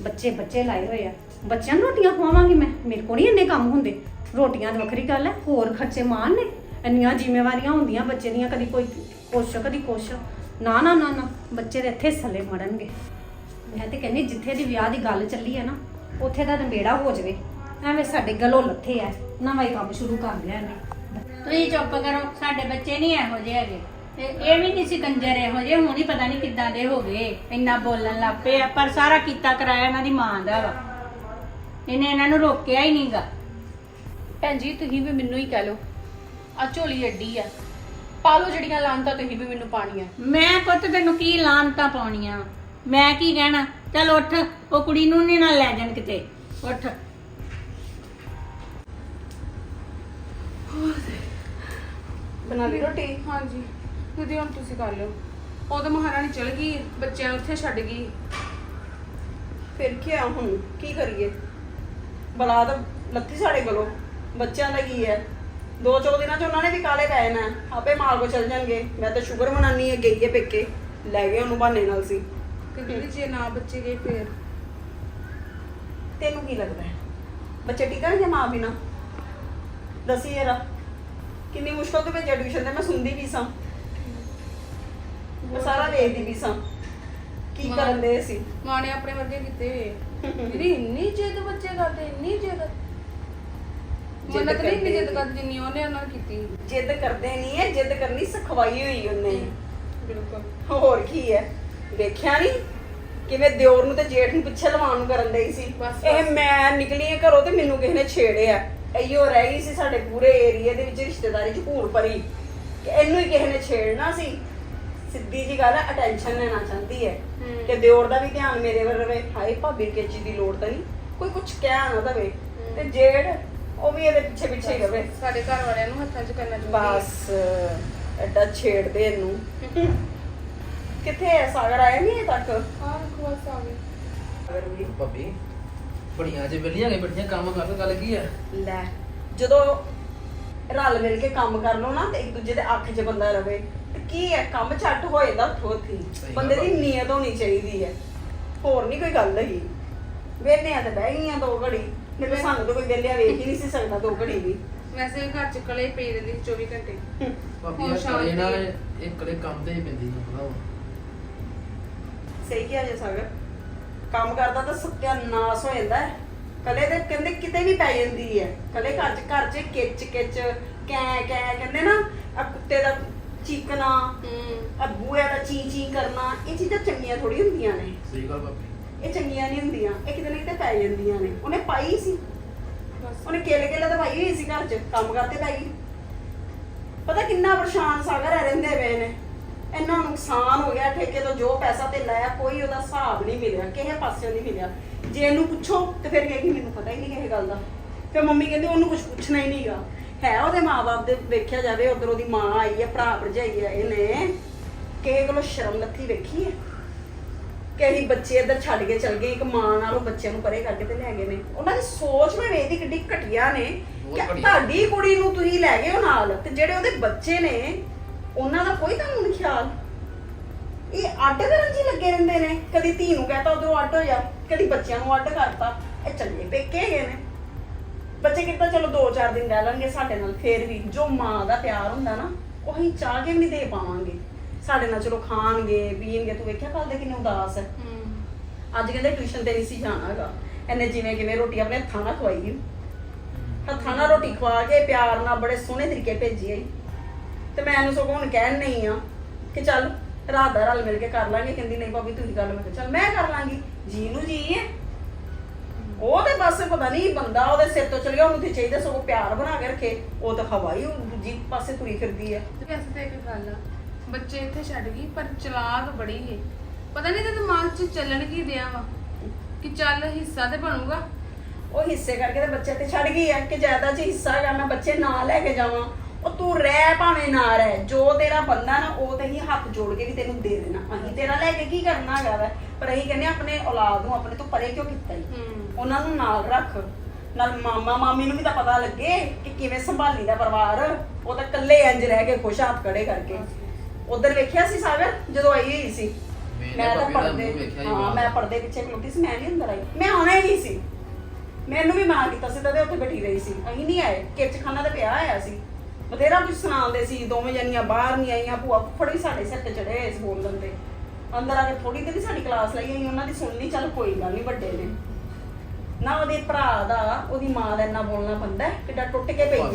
Speaker 5: ਬੱਚੇ ਬੱਚੇ ਲਾਏ ਹੋਏ ਆ। ਬੱਚਿਆਂ ਨੂੰ ਰੋਟੀਆਂ ਖਵਾਵਾਂਗੀ ਮੈਂ। ਮੇਰੇ ਕੋਲ ਨਹੀਂ ਇੰਨੇ ਕੰਮ ਹੁੰਦੇ। ਰੋਟੀਆਂ ਦੀ ਵੱਖਰੀ ਗੱਲ ਹੈ ਹੋਰ ਖਰਚੇ ਮਾਨ ਨੇ। ਇੰਨੀਆਂ ਜ਼ਿੰਮੇਵਾਰੀਆਂ ਹੁੰਦੀਆਂ ਬੱਚੇ ਦੀਆਂ ਕਦੀ ਕੋਈ ਕੁਛ ਕਦੀ ਕੁਛ। ਨਾ ਨਾ ਨਾ ਨਾ। ਬੱਚੇ ਦੇ ਇੱਥੇ ਸੱਲੇ ਮੜਨਗੇ ਮੈਂ ਤੇ ਕਹਿੰਦੀ ਜਿੱਥੇ ਦੀ ਵਿਆਹ ਦੀ ਗੱਲ ਚੱਲੀ ਹੈ ਨਾ ਉੱਥੇ ਦਾ ਨਵੇੜਾ ਹੋ ਜਾਵੇ। ਐਵੇਂ ਸਾਡੇ ਗਲੋਂ ਲੱਥੇ ਆ ਨਵਾਂ ਹੀ ਕੰਮ ਸ਼ੁਰੂ ਕਰ ਲਿਆ ਇਹਨੇ।
Speaker 2: ਤੁਸੀਂ ਚੁੱਪ ਕਰੋ ਸਾਡੇ ਬੱਚੇ ਨਹੀਂ ਇਹੋ ਜਿਹੇ ਹੈਗੇ। ਤੇ ਇਹ ਵੀ ਨਹੀਂ ਸੀ ਕੰਜਰ ਇਹੋ ਜਿਹੇ ਹੁਣ ਹੀ ਪਤਾ ਨਹੀਂ ਕਿੱਦਾਂ ਦੇ ਹੋ ਗਏ। ਇੰਨਾ ਬੋਲਣ ਲੱਗ ਪਏ ਆ ਪਰ ਸਾਰਾ ਕੀਤਾ ਕਰਾਇਆ ਇਹਨਾਂ ਦੀ ਮਾਂ ਦਾ ਵਾ। ਇਹਨੇ ਇਹਨਾਂ ਨੂੰ ਰੋਕਿਆ ਹੀ ਨਹੀਂਗਾ।
Speaker 1: ਭੈਣ ਜੀ ਤੁਸੀਂ ਵੀ ਮੈਨੂੰ ਹੀ ਕਹਿ ਲਓ ਆ ਝੋਲੀ ਐਡੀ ਆ। ਪਾ ਲਓ ਜਿਹੜੀਆਂ ਲਾਂਤਾਂ ਤੁਸੀਂ ਵੀ ਮੈਨੂੰ ਪਾਣੀਆਂ
Speaker 2: ਮੈਂ ਪੁੱਤ ਤੈਨੂੰ ਕੀ ਲਾਨਤਾਂ ਪਾਉਣੀਆਂ? ਮੈਂ ਕੀ ਕਹਿਣਾ? ਚੱਲ ਉੱਠ, ਉਹ ਕੁੜੀ ਨੂੰ ਨਹੀਂ ਨਾਲ ਲੈ ਜਾਣ ਕਿਤੇ। ਉੱਠ।
Speaker 1: ਬਣਾ ਲਈ ਰੋਟੀ? ਹਾਂਜੀ। ਦੀਦੀ, ਹੁਣ ਤੁਸੀਂ ਕਰ ਲਿਓ। ਉਹ ਮਹਾਰਾਣੀ ਚਲ ਗਈ, ਬੱਚਿਆਂ ਨੂੰ ਉੱਥੇ ਛੱਡ ਗਈ।
Speaker 10: ਫਿਰ ਕੀ ਆ ਹੁਣ? ਕੀ ਕਰੀਏ? ਬਲਾ ਤਾਂ ਲੱਥੀ ਸਾਡੇ ਕੋਲੋਂ। ਬੱਚਿਆਂ ਦਾ ਕੀ ਹੈ? ਦੋ ਚੋ ਦਿਨਾਂ ਚ ਉਹਨਾਂ ਨੇ ਵੀ ਕਾਲੇ ਪੈ ਜਾਣਾ। ਆਪੇ ਮਾਲ ਕੋ ਚਲ ਜਾਣਗੇ। ਮੈਂ ਤਾਂ ਸ਼ੂਗਰ ਮਨਾਨੀ ਹੈ ਗਈ ਹੈ ਪੇਕੇ। ਲੈ ਗਏ ਉਹਨੂੰ ਬਹਾਨੇ ਨਾਲ ਸੀ।
Speaker 1: ਤੇ ਦੀਦੀ ਜੇ ਨਾ ਬੱਚੇ ਗਏ ਫੇਰ।
Speaker 10: ਤੈਨੂੰ ਕੀ ਲੱਗਦਾ ਹੈ? ਬੱਚੇ ਟਿਕਣਗੇ ਮਾਂ ਬਿਨਾ? ਦੱਸੀ ਜਰਾ। ਕਿੰਨੀ ਮੁਸ਼ਕਲ ਤੋਂ ਭੇਜਿਆ ਟਿਊਸ਼ਨ ਤੇ ਮੈਂ ਸੁਣਦੀ ਵੀ ਸਾਂ। ਮੈਂ ਸਾਰਾ ਵੇਖਦੀ ਵੀ ਸਾਂ। ਕੀ
Speaker 1: ਮਾਂ-
Speaker 10: ਕਰਨ ਦੇ ਸੀ?
Speaker 1: ਮਾਂ ਨੇ ਆਪਣੇ ਵਰਗੇ ਕੀਤੇ। [laughs] ਦੀਦੀ ਇੰਨੀ ਜਿੱਦ ਬੱਚੇ ਕਰਦੇ ਇੰਨੀ ਜਿੱਦ।
Speaker 10: ਜਿੱਦ
Speaker 1: ਮੰਨਤ ਨਹੀਂ ਇੰਨੀ
Speaker 10: ਕਰਦੇ
Speaker 1: ਜਿੱਦ
Speaker 10: ਨੇ।
Speaker 1: ਕਰਦੀ ਜਿੰਨੀ ਉਹਨੇ ਉਹਨਾਂ ਨਾਲ ਕੀਤੀ।
Speaker 10: ਜਿੱਦ ਕਰਦੇ ਨਹੀਂ ਹੈ ਜਿੱਦ ਕਰਨੀ ਸਿਖਵਾਈ ਹੋਈ ਉਹਨੇ।
Speaker 1: ਬਿਲਕੁਲ।
Speaker 10: ਹੋਰ ਕੀ ਹੈ? ਦੇਖਿਆ ਨਹੀਂ ਕਿਵੇਂ ਦਿਓਰ ਨੂੰ ਤੇ ਜੇਠ ਨੂੰ ਪਿੱਛੇ ਲਵਾਉਣ ਨੂੰ ਕਰਨ ਲਈ ਸੀ।
Speaker 1: ਬਸ,
Speaker 10: ਇਹ
Speaker 1: ਬਸ।
Speaker 10: ਮੈਂ ਨਿਕਲੀ ਹਾਂ ਘਰੋਂ ਤੇ ਮੈਨੂੰ ਕਿਸੇ ਨੇ ਛੇੜਿਆ। ਐਯੋ ਰਹਿ ਗਈ ਸੀ ਸਾਡੇ ਪੂਰੇ ਏਰੀਆ ਦੇ ਵਿੱਚ ਰਿਸ਼ਤੇਦਾਰੀ ਚ ਭੂਰ ਭਰੀ। ਕਿ ਇਹਨੂੰ ਹੀ ਕਿਸੇ ਨੇ ਛੇੜਨਾ ਸੀ। ਸਿੱਧੀ ਜੀ ਗੱਲ ਹੈ ਅਟੈਂਸ਼ਨ ਲੈਣਾ ਚਾਹੁੰਦੀ ਹੈ
Speaker 1: ਹੂੰ।
Speaker 10: ਕਿ ਦਿਓਰ ਦਾ ਵੀ ਧਿਆਨ ਮੇਰੇ ਵੱਲ ਰਵੇ। ਹਾਏ ਭਾਬੀ ਕੇਚੀ ਦੀ ਲੋੜ ਤਾਂ ਨਹੀਂ ਕੋਈ ਕੁਝ ਕਹਿ ਨਾ ਦਵੇ। ਤੇ ਜੇਠ ਉਹ ਵੀ ਇਹਦੇ ਪਿੱਛੇ ਪਿੱਛੇ ਹੀ ਰਵੇ।
Speaker 1: ਸਾਡੇ ਘਰ ਵਾਲਿਆਂ ਨੂੰ ਹੱਥਾਂ 'ਚ ਕਰਨਾ ਚਾਹੁੰਦੀ।
Speaker 10: ਬਸ ਐਡਾ ਛੇੜਦੇ ਇਹਨੂੰ। [laughs] ਕਿੱਥੇ ਹੈ? ਸਾਗਰ ਆਇਆ ਨਹੀਂ ਤੱਕ?
Speaker 1: ਹਾਂ ਬਸ ਆ ਗਏ।
Speaker 10: ਸਾਗਰ ਵੀ
Speaker 9: ਭਾਬੀ ਬੜੀਆਂ ਜੇ ਵੇਲੀਆਂ ਗਏ ਬੈਠੀਆਂ ਕੰਮ ਕਰ ਗੱਲ ਕੀ ਆ?
Speaker 10: ਲੈ ਜਦੋਂ ਰਲ ਮਿਲ ਕੇ ਕੰਮ ਕਰ ਲਓ ਨਾ ਤੇ ਇੱਕ ਦੂਜੇ ਦੇ ਅੱਖ 'ਚ ਬੰਦਾ ਰਵੇ। ਤੇ ਕੀ ਹੈ? ਕੰਮ ਝੱਟ ਹੋ ਜਾਂਦਾ ਉੱਥੋਂ ਉੱਥੇ
Speaker 9: ਸਹੀ। ਗੱਲ
Speaker 10: ਬੰਦੇ ਦੀ
Speaker 9: ਆ।
Speaker 10: ਨੀਅਤ ਹੋਣੀ ਚਾਹੀਦੀ ਹੈ। ਹੋਰ ਨਹੀਂ ਕੋਈ ਗੱਲ ਹੈਗੀ। ਵੇਲੇ ਆ ਤੇ ਬਹਿ ਗਈਆਂ ਦੋ ਘੜੀ। ਨਹੀਂ ਤਾਂ ਸਾਨੂੰ ਤਾਂ ਕੋਈ ਵੇਲਿਆ ਵੇਖ ਹੀ ਨਹੀਂ ਸੀ ਸਕਦਾ ਦੋ ਘੜੀ ਵੀ।
Speaker 1: ਵੈਸੇ ਵੀ ਘਰ 'ਚ ਕਲੇ ਪਈ ਰਹਿੰਦੀ ਸੀ 24 ਘੰਟੇ।
Speaker 9: ਭਾਬੀ
Speaker 1: ਹੁਣ
Speaker 9: ਆ
Speaker 1: ਸ਼ਾਂਤੀ
Speaker 9: ਕਰੇ ਨਾ
Speaker 1: ਹੈ।
Speaker 9: ਇੱਕ ਕਲੇ ਕੰਮ ਤੇ ਹੀ ਪੈਂਦੀ ਨੂੰ ਪਤਾ ਵਾ
Speaker 10: ਸਹੀ ਕਿਹਾ ਜੇ ਸਾਗਰ। ਕੰਮ ਕਰਦਾ ਤਾਂ ਸਤਿਆਨਾਸ਼ ਹੋ ਜਾਂਦਾ ਹੈ। ਕਲੇ ਤੇ ਕਹਿੰਦੇ ਕਿਤੇ ਵੀ ਪੈ ਜਾਂਦੀ ਹੈ। ਕਲੇ ਘਰ ਚ ਘਰ ਚ ਕਿਚ ਕਿਚ ਕੈ ਕੈ ਕਹਿੰਦੇ ਨਾ ਆ ਕੁੱਤੇ ਦਾ ਚੀਕਣਾ ਆ ਬੂਏ ਦਾ ਚੀ ਚੀ ਕਰਨਾ ਇਹ ਚੀਜ਼ਾਂ ਚੰਗੀਆਂ ਥੋੜੀ ਹੁੰਦੀਆਂ ਨੇ।
Speaker 9: ਸਹੀ ਗੱਲ ਭਾਬੀ
Speaker 10: ਇਹ ਚੰਗੀਆਂ ਨਹੀਂ ਹੁੰਦੀਆਂ ਇਹ ਕਿਤੇ ਨਾ ਕਿਤੇ ਪੈ ਜਾਂਦੀਆਂ ਨੇ। ਉਹਨੇ ਪਾਈ ਸੀ।
Speaker 1: ਬਸ।
Speaker 10: ਉਹਨੇ ਕੇਲੇ ਕੇਲੇ ਤਾਂ ਪਾਈ ਹੋਈ ਸੀ ਘਰ ਚ ਕੰਮ ਕਰਤੇ ਪੈ ਗਈ। ਪਤਾ ਕਿੰਨਾ ਪਰੇਸ਼ਾਨ ਸਾਗਰ ਹੈ ਰਹਿੰਦੇ ਪਏ ਨੇ। ਇੰਨਾ ਨੁਕਸਾਨ ਹੋ ਗਿਆ ਠੇਕੇ ਤੋਂ ਜੋ ਪੈਸਾ ਤੇ ਲਾਇਆ ਕੋਈ ਉਹਦਾ ਹਿਸਾਬ ਨਹੀਂ ਮਿਲਿਆ ਕਿਸੇ ਪਾਸਿਓਂ ਨਹੀਂ ਮਿਲਿਆ। ਜੇ ਇਹਨੂੰ ਪੁੱਛੋ ਤੇ ਫਿਰ ਕਹੇਗੀ ਮੈਨੂੰ ਪਤਾ ਹੀ ਨਹੀਂ ਕਿਸੇ ਗੱਲ ਦਾ। ਫਿਰ ਮੰਮੀ ਕਹਿੰਦੀ ਉਹਨੂੰ ਕੁਝ ਪੁੱਛਣਾ ਹੀ ਨਹੀਂਗਾ। ਹੈ ਉਹਦੇ ਮਾਪੇ ਦੇ ਵੇਖਿਆ ਜਾਵੇ ਉਧਰ ਉਹਦੀ ਮਾਂ ਆਈ ਹੈ ਭਰਾ ਭਰਜਾਈ ਹੈ ਇਹਨੇ ਕਿਸੇ ਕੋਲੋਂ ਸ਼ਰਮ ਲੱਥੀ ਵੇਖੀ ਹੈ? ਕਿ ਅਸੀਂ ਬੱਚੇ ਇੱਧਰ ਛੱਡ ਕੇ ਚਲ ਗਏ ਇੱਕ ਮਾਂ ਨਾਲ ਉਹ ਬੱਚਿਆਂ ਨੂੰ ਪਰੇ ਕੱਢ ਕੇ ਤੇ ਲੈ ਗਏ ਨੇ। ਉਹਨਾਂ ਦੀ ਸੋਚ ਮੈਂ ਵੇਖਦੀ ਕਿੱਡੀ ਘਟੀਆ ਨੇ। ਕਿ। ਤੁਹਾਡੀ ਕੁੜੀ ਨੂੰ ਤੁਸੀਂ ਲੈ ਗਏ ਹੋ ਨਾਲ ਤੇ ਜਿਹੜੇ ਉਹਦੇ ਬੱਚੇ ਨੇ ਉਹਨਾਂ ਦਾ ਕੋਈ ਤੁਹਾਨੂੰ ਨਹੀਂ ਖਿਆਲ? ਇਹ ਅੱਡ ਕਰਨ ਜੀ ਲੱਗੇ ਰਹਿੰਦੇ ਨੇ। ਕਦੀ ਧੀ ਨੂੰ ਕਹਤਾ ਉਧਰੋਂ ਅੱਡ ਹੋ ਜਾ ਕਦੀ ਬੱਚਿਆਂ ਨੂੰ ਅੱਡ ਕਰਤਾ। ਇਹ ਚੱਲੇ ਪੇਕੇ ਹੈਗੇ ਨੇ। ਬੱਚੇ ਕਿਤਾ ਚਲੋ 2-4 ਦਿਨ ਰਹਿ ਲੈਣਗੇ ਸਾਡੇ ਨਾਲ ਫੇਰ ਵੀ ਜੋ ਮਾਂ ਦਾ ਪਿਆਰ ਹੁੰਦਾ ਨਾ ਉਹ ਚਾਹ ਕੇ ਨਹੀਂ ਦੇ ਪਾਵਾਂਗੇ? ਸਾਡੇ ਨਾਲ ਚਲੋ ਖਾਣਗੇ ਪੀਣਗੇ। ਤੂੰ ਵੇਖਿਆ ਕੱਲ ਦੇ ਕਿੰਨੇ ਉਦਾਸ ਹੈ?
Speaker 1: ਹੂੰ।
Speaker 10: ਅੱਜ ਕਹਿੰਦੇ ਟਿਊਸ਼ਨ ਤੇ ਨਹੀਂ ਸੀ ਜਾਣਾ ਹੈਗਾ ਇਹਨੇ ਜਿਵੇਂ ਕਿਵੇਂ ਰੋਟੀ ਆਪਣੇ ਹੱਥਾਂ ਨਾਲ ਖਵਾਈ ਹੱਥਾਂ ਨਾਲ ਰੋਟੀ ਖਵਾ ਕੇ ਪਿਆਰ ਨਾਲ ਬੜੇ ਸੋਹਣੇ ਤਰੀਕੇ ਭੇਜੀ ਆਈ ਤੇ ਮੈਂ ਇਹਨੂੰ ਸਗੋਂ ਹੁਣ ਕਹਿਣ ਨਹੀਂ ਆ ਕਿ ਚੱਲ ਰਾਤ ਦਾ ਰਲ ਮਿਲ ਕੇ ਕਰ ਲਾਂਗੇ। ਕਹਿੰਦੀ ਨਹੀਂ ਭਾਬੀ ਤੁਸੀਂ ਗੱਲ ਮੈਂ ਕਿਹਾ ਚੱਲ ਮੈਂ ਕਰ ਲਾਂਗੀ। ਜੀ ਨੂੰ ਜੀ ਹੈ ਉਹ ਤੇ ਬਸ ਪਤਾ ਨਹੀਂ ਬੰਦਾ ਉਹਦੇ ਸਿਰ ਤੋਂ ਚਲ ਗਿਆ ਉਹਨੂੰ ਤੇ ਚਾਹੀਦਾ ਸਗੋਂ ਪਿਆਰ ਬਣਾ ਕੇ ਰੱਖੇ। ਉਹ ਤਾਂ ਹਵਾਈ ਦੂਜੀ ਪਾਸੇ ਤੁਰੀ ਫਿਰਦੀ ਹੈ
Speaker 1: ਤੇ ਵੈਸੇ ਤਾਂ ਇੱਕ ਗੱਲ ਆ ਬੱਚੇ ਇੱਥੇ ਛੱਡ ਗਈ ਪਰ ਚਲਾਕ ਬੜੀ ਏ। ਪਤਾ ਨਹੀਂ ਤੇ ਦਿਮਾਗ 'ਚ ਚੱਲਣ ਕੀ ਦਿਆ ਵਾ ਕਿ ਚੱਲ ਹਿੱਸਾ ਤੇ ਬਣੂਗਾ।
Speaker 10: ਉਹ ਹਿੱਸੇ ਕਰਕੇ ਤੇ ਬੱਚੇ ਤੇ ਛੱਡ ਗਈ ਆ ਕਿ ਜ਼ਿਆਦਾ ਚ ਹਿੱਸਾ ਮੈਂ ਬੱਚੇ ਨਾਲ ਲੈ ਕੇ ਜਾਵਾਂ। ਉਹ ਤੂੰ ਰਹਿ ਭਾਵੇਂ ਨਾ ਰਹਿ ਜੋ ਤੇਰਾ ਬੰਦਾ ਨਾ ਉਹ ਤੇ ਹੀ ਹੱਥ ਜੋੜ ਕੇ ਵੀ ਤੈਨੂੰ ਦੇ ਦੇਣਾ। ਅਸੀਂ ਤੇਰਾ ਲੈ ਕੇ ਕੀ ਕਰਨਾ ਹੈਗਾ ਵੈ? ਪਰ ਅਸੀਂ ਕਹਿੰਦੇ ਹਾਂ ਆਪਣੇ ਔਲਾਦ ਨੂੰ ਆਪਣੇ ਤੋਂ ਪਰੇ ਕਿਉਂ ਕੀਤਾ ਹੀ। ਉਹਨਾਂ ਨੂੰ ਨਾਲ ਰੱਖ। ਨਾਲ ਮਾਮਾ ਮਾਮੀ ਨੂੰ ਵੀ ਤਾਂ ਪਤਾ ਲੱਗੇ ਕਿ ਕਿਵੇਂ ਸੰਭਾਲੀ ਦਾ ਪਰਿਵਾਰ। ਉਹ ਤਾਂ ਇਕੱਲੇ ਇੰਜ ਰਹਿ ਕੇ ਖੁਸ਼ ਹੱਥ ਖੜੇ ਕਰਕੇ। ਉਧਰ ਵੇਖਿਆ ਸੀ ਸਾਗਰ? ਜਦੋਂ ਆਈ ਹੋਈ ਸੀ। ਮੈਂ ਤਾਂ
Speaker 9: ਭਾਬੀ ਦਾ
Speaker 10: ਪਰਦੇ
Speaker 9: ਮੂੰਹ ਵੇਖਿਆ ਹੀ
Speaker 10: ਹਾਂ
Speaker 9: ਬਾਹਰ।
Speaker 10: ਮੈਂ ਪਰਦੇ ਪਿੱਛੇ ਖਲੋਤੀ ਸੀ ਮੈਂ ਨਹੀਂ ਅੰਦਰ ਆਈ। ਮੈਂ ਆਉਣਾ ਹੀ ਨਹੀਂ ਸੀ। ਮੈਨੂੰ ਵੀ ਮਾਰ ਕੀਤਾ ਸੀ ਤਦੇ ਉੱਥੇ ਬੈਠੀ ਰਹੀ ਸੀ। ਅਸੀਂ ਨਹੀਂ ਆਏ। ਕਿਚ ਖਾਨਾ ਤਾਂ ਪਿਆ ਆਇਆ ਸੀ। ਬਥੇਰਾ ਕੁਝ ਸੁਣਾਉਂਦੇ ਸੀ, ਦੋਵੇਂ ਜਣੀਆਂ ਬਾਹਰ ਨਹੀਂ ਆਈਆਂ, ਭੂਆ ਫੁੱਫੜ ਸਾਡੇ ਸਿਰ ਤੇ ਚੜੇ ਹੋਏ ਸੀ ਬੋਲਣ ਦੇ ਅੰਦਰ ਆ ਕੇ ਥੋੜੀ ਤੇ ਵੀ ਸਾਡੀ ਕਲਾਸ ਲਈ ਅਸੀਂ ਉਹਨਾਂ ਦੀ ਸੁਣਨੀ ਚੱਲ ਕੋਈ ਗੱਲ ਨਹੀਂ ਵੱਡੇ ਨੇ। ਨਾ ਉਹਦੇ ਭਰਾ ਦਾ, ਉਹਦੀ ਮਾਂ ਦਾ ਇੰਨਾ ਬੋਲਣਾ ਪੈਂਦਾ ਕਿੱਡਾ ਟੁੱਟ ਕੇ ਪਈ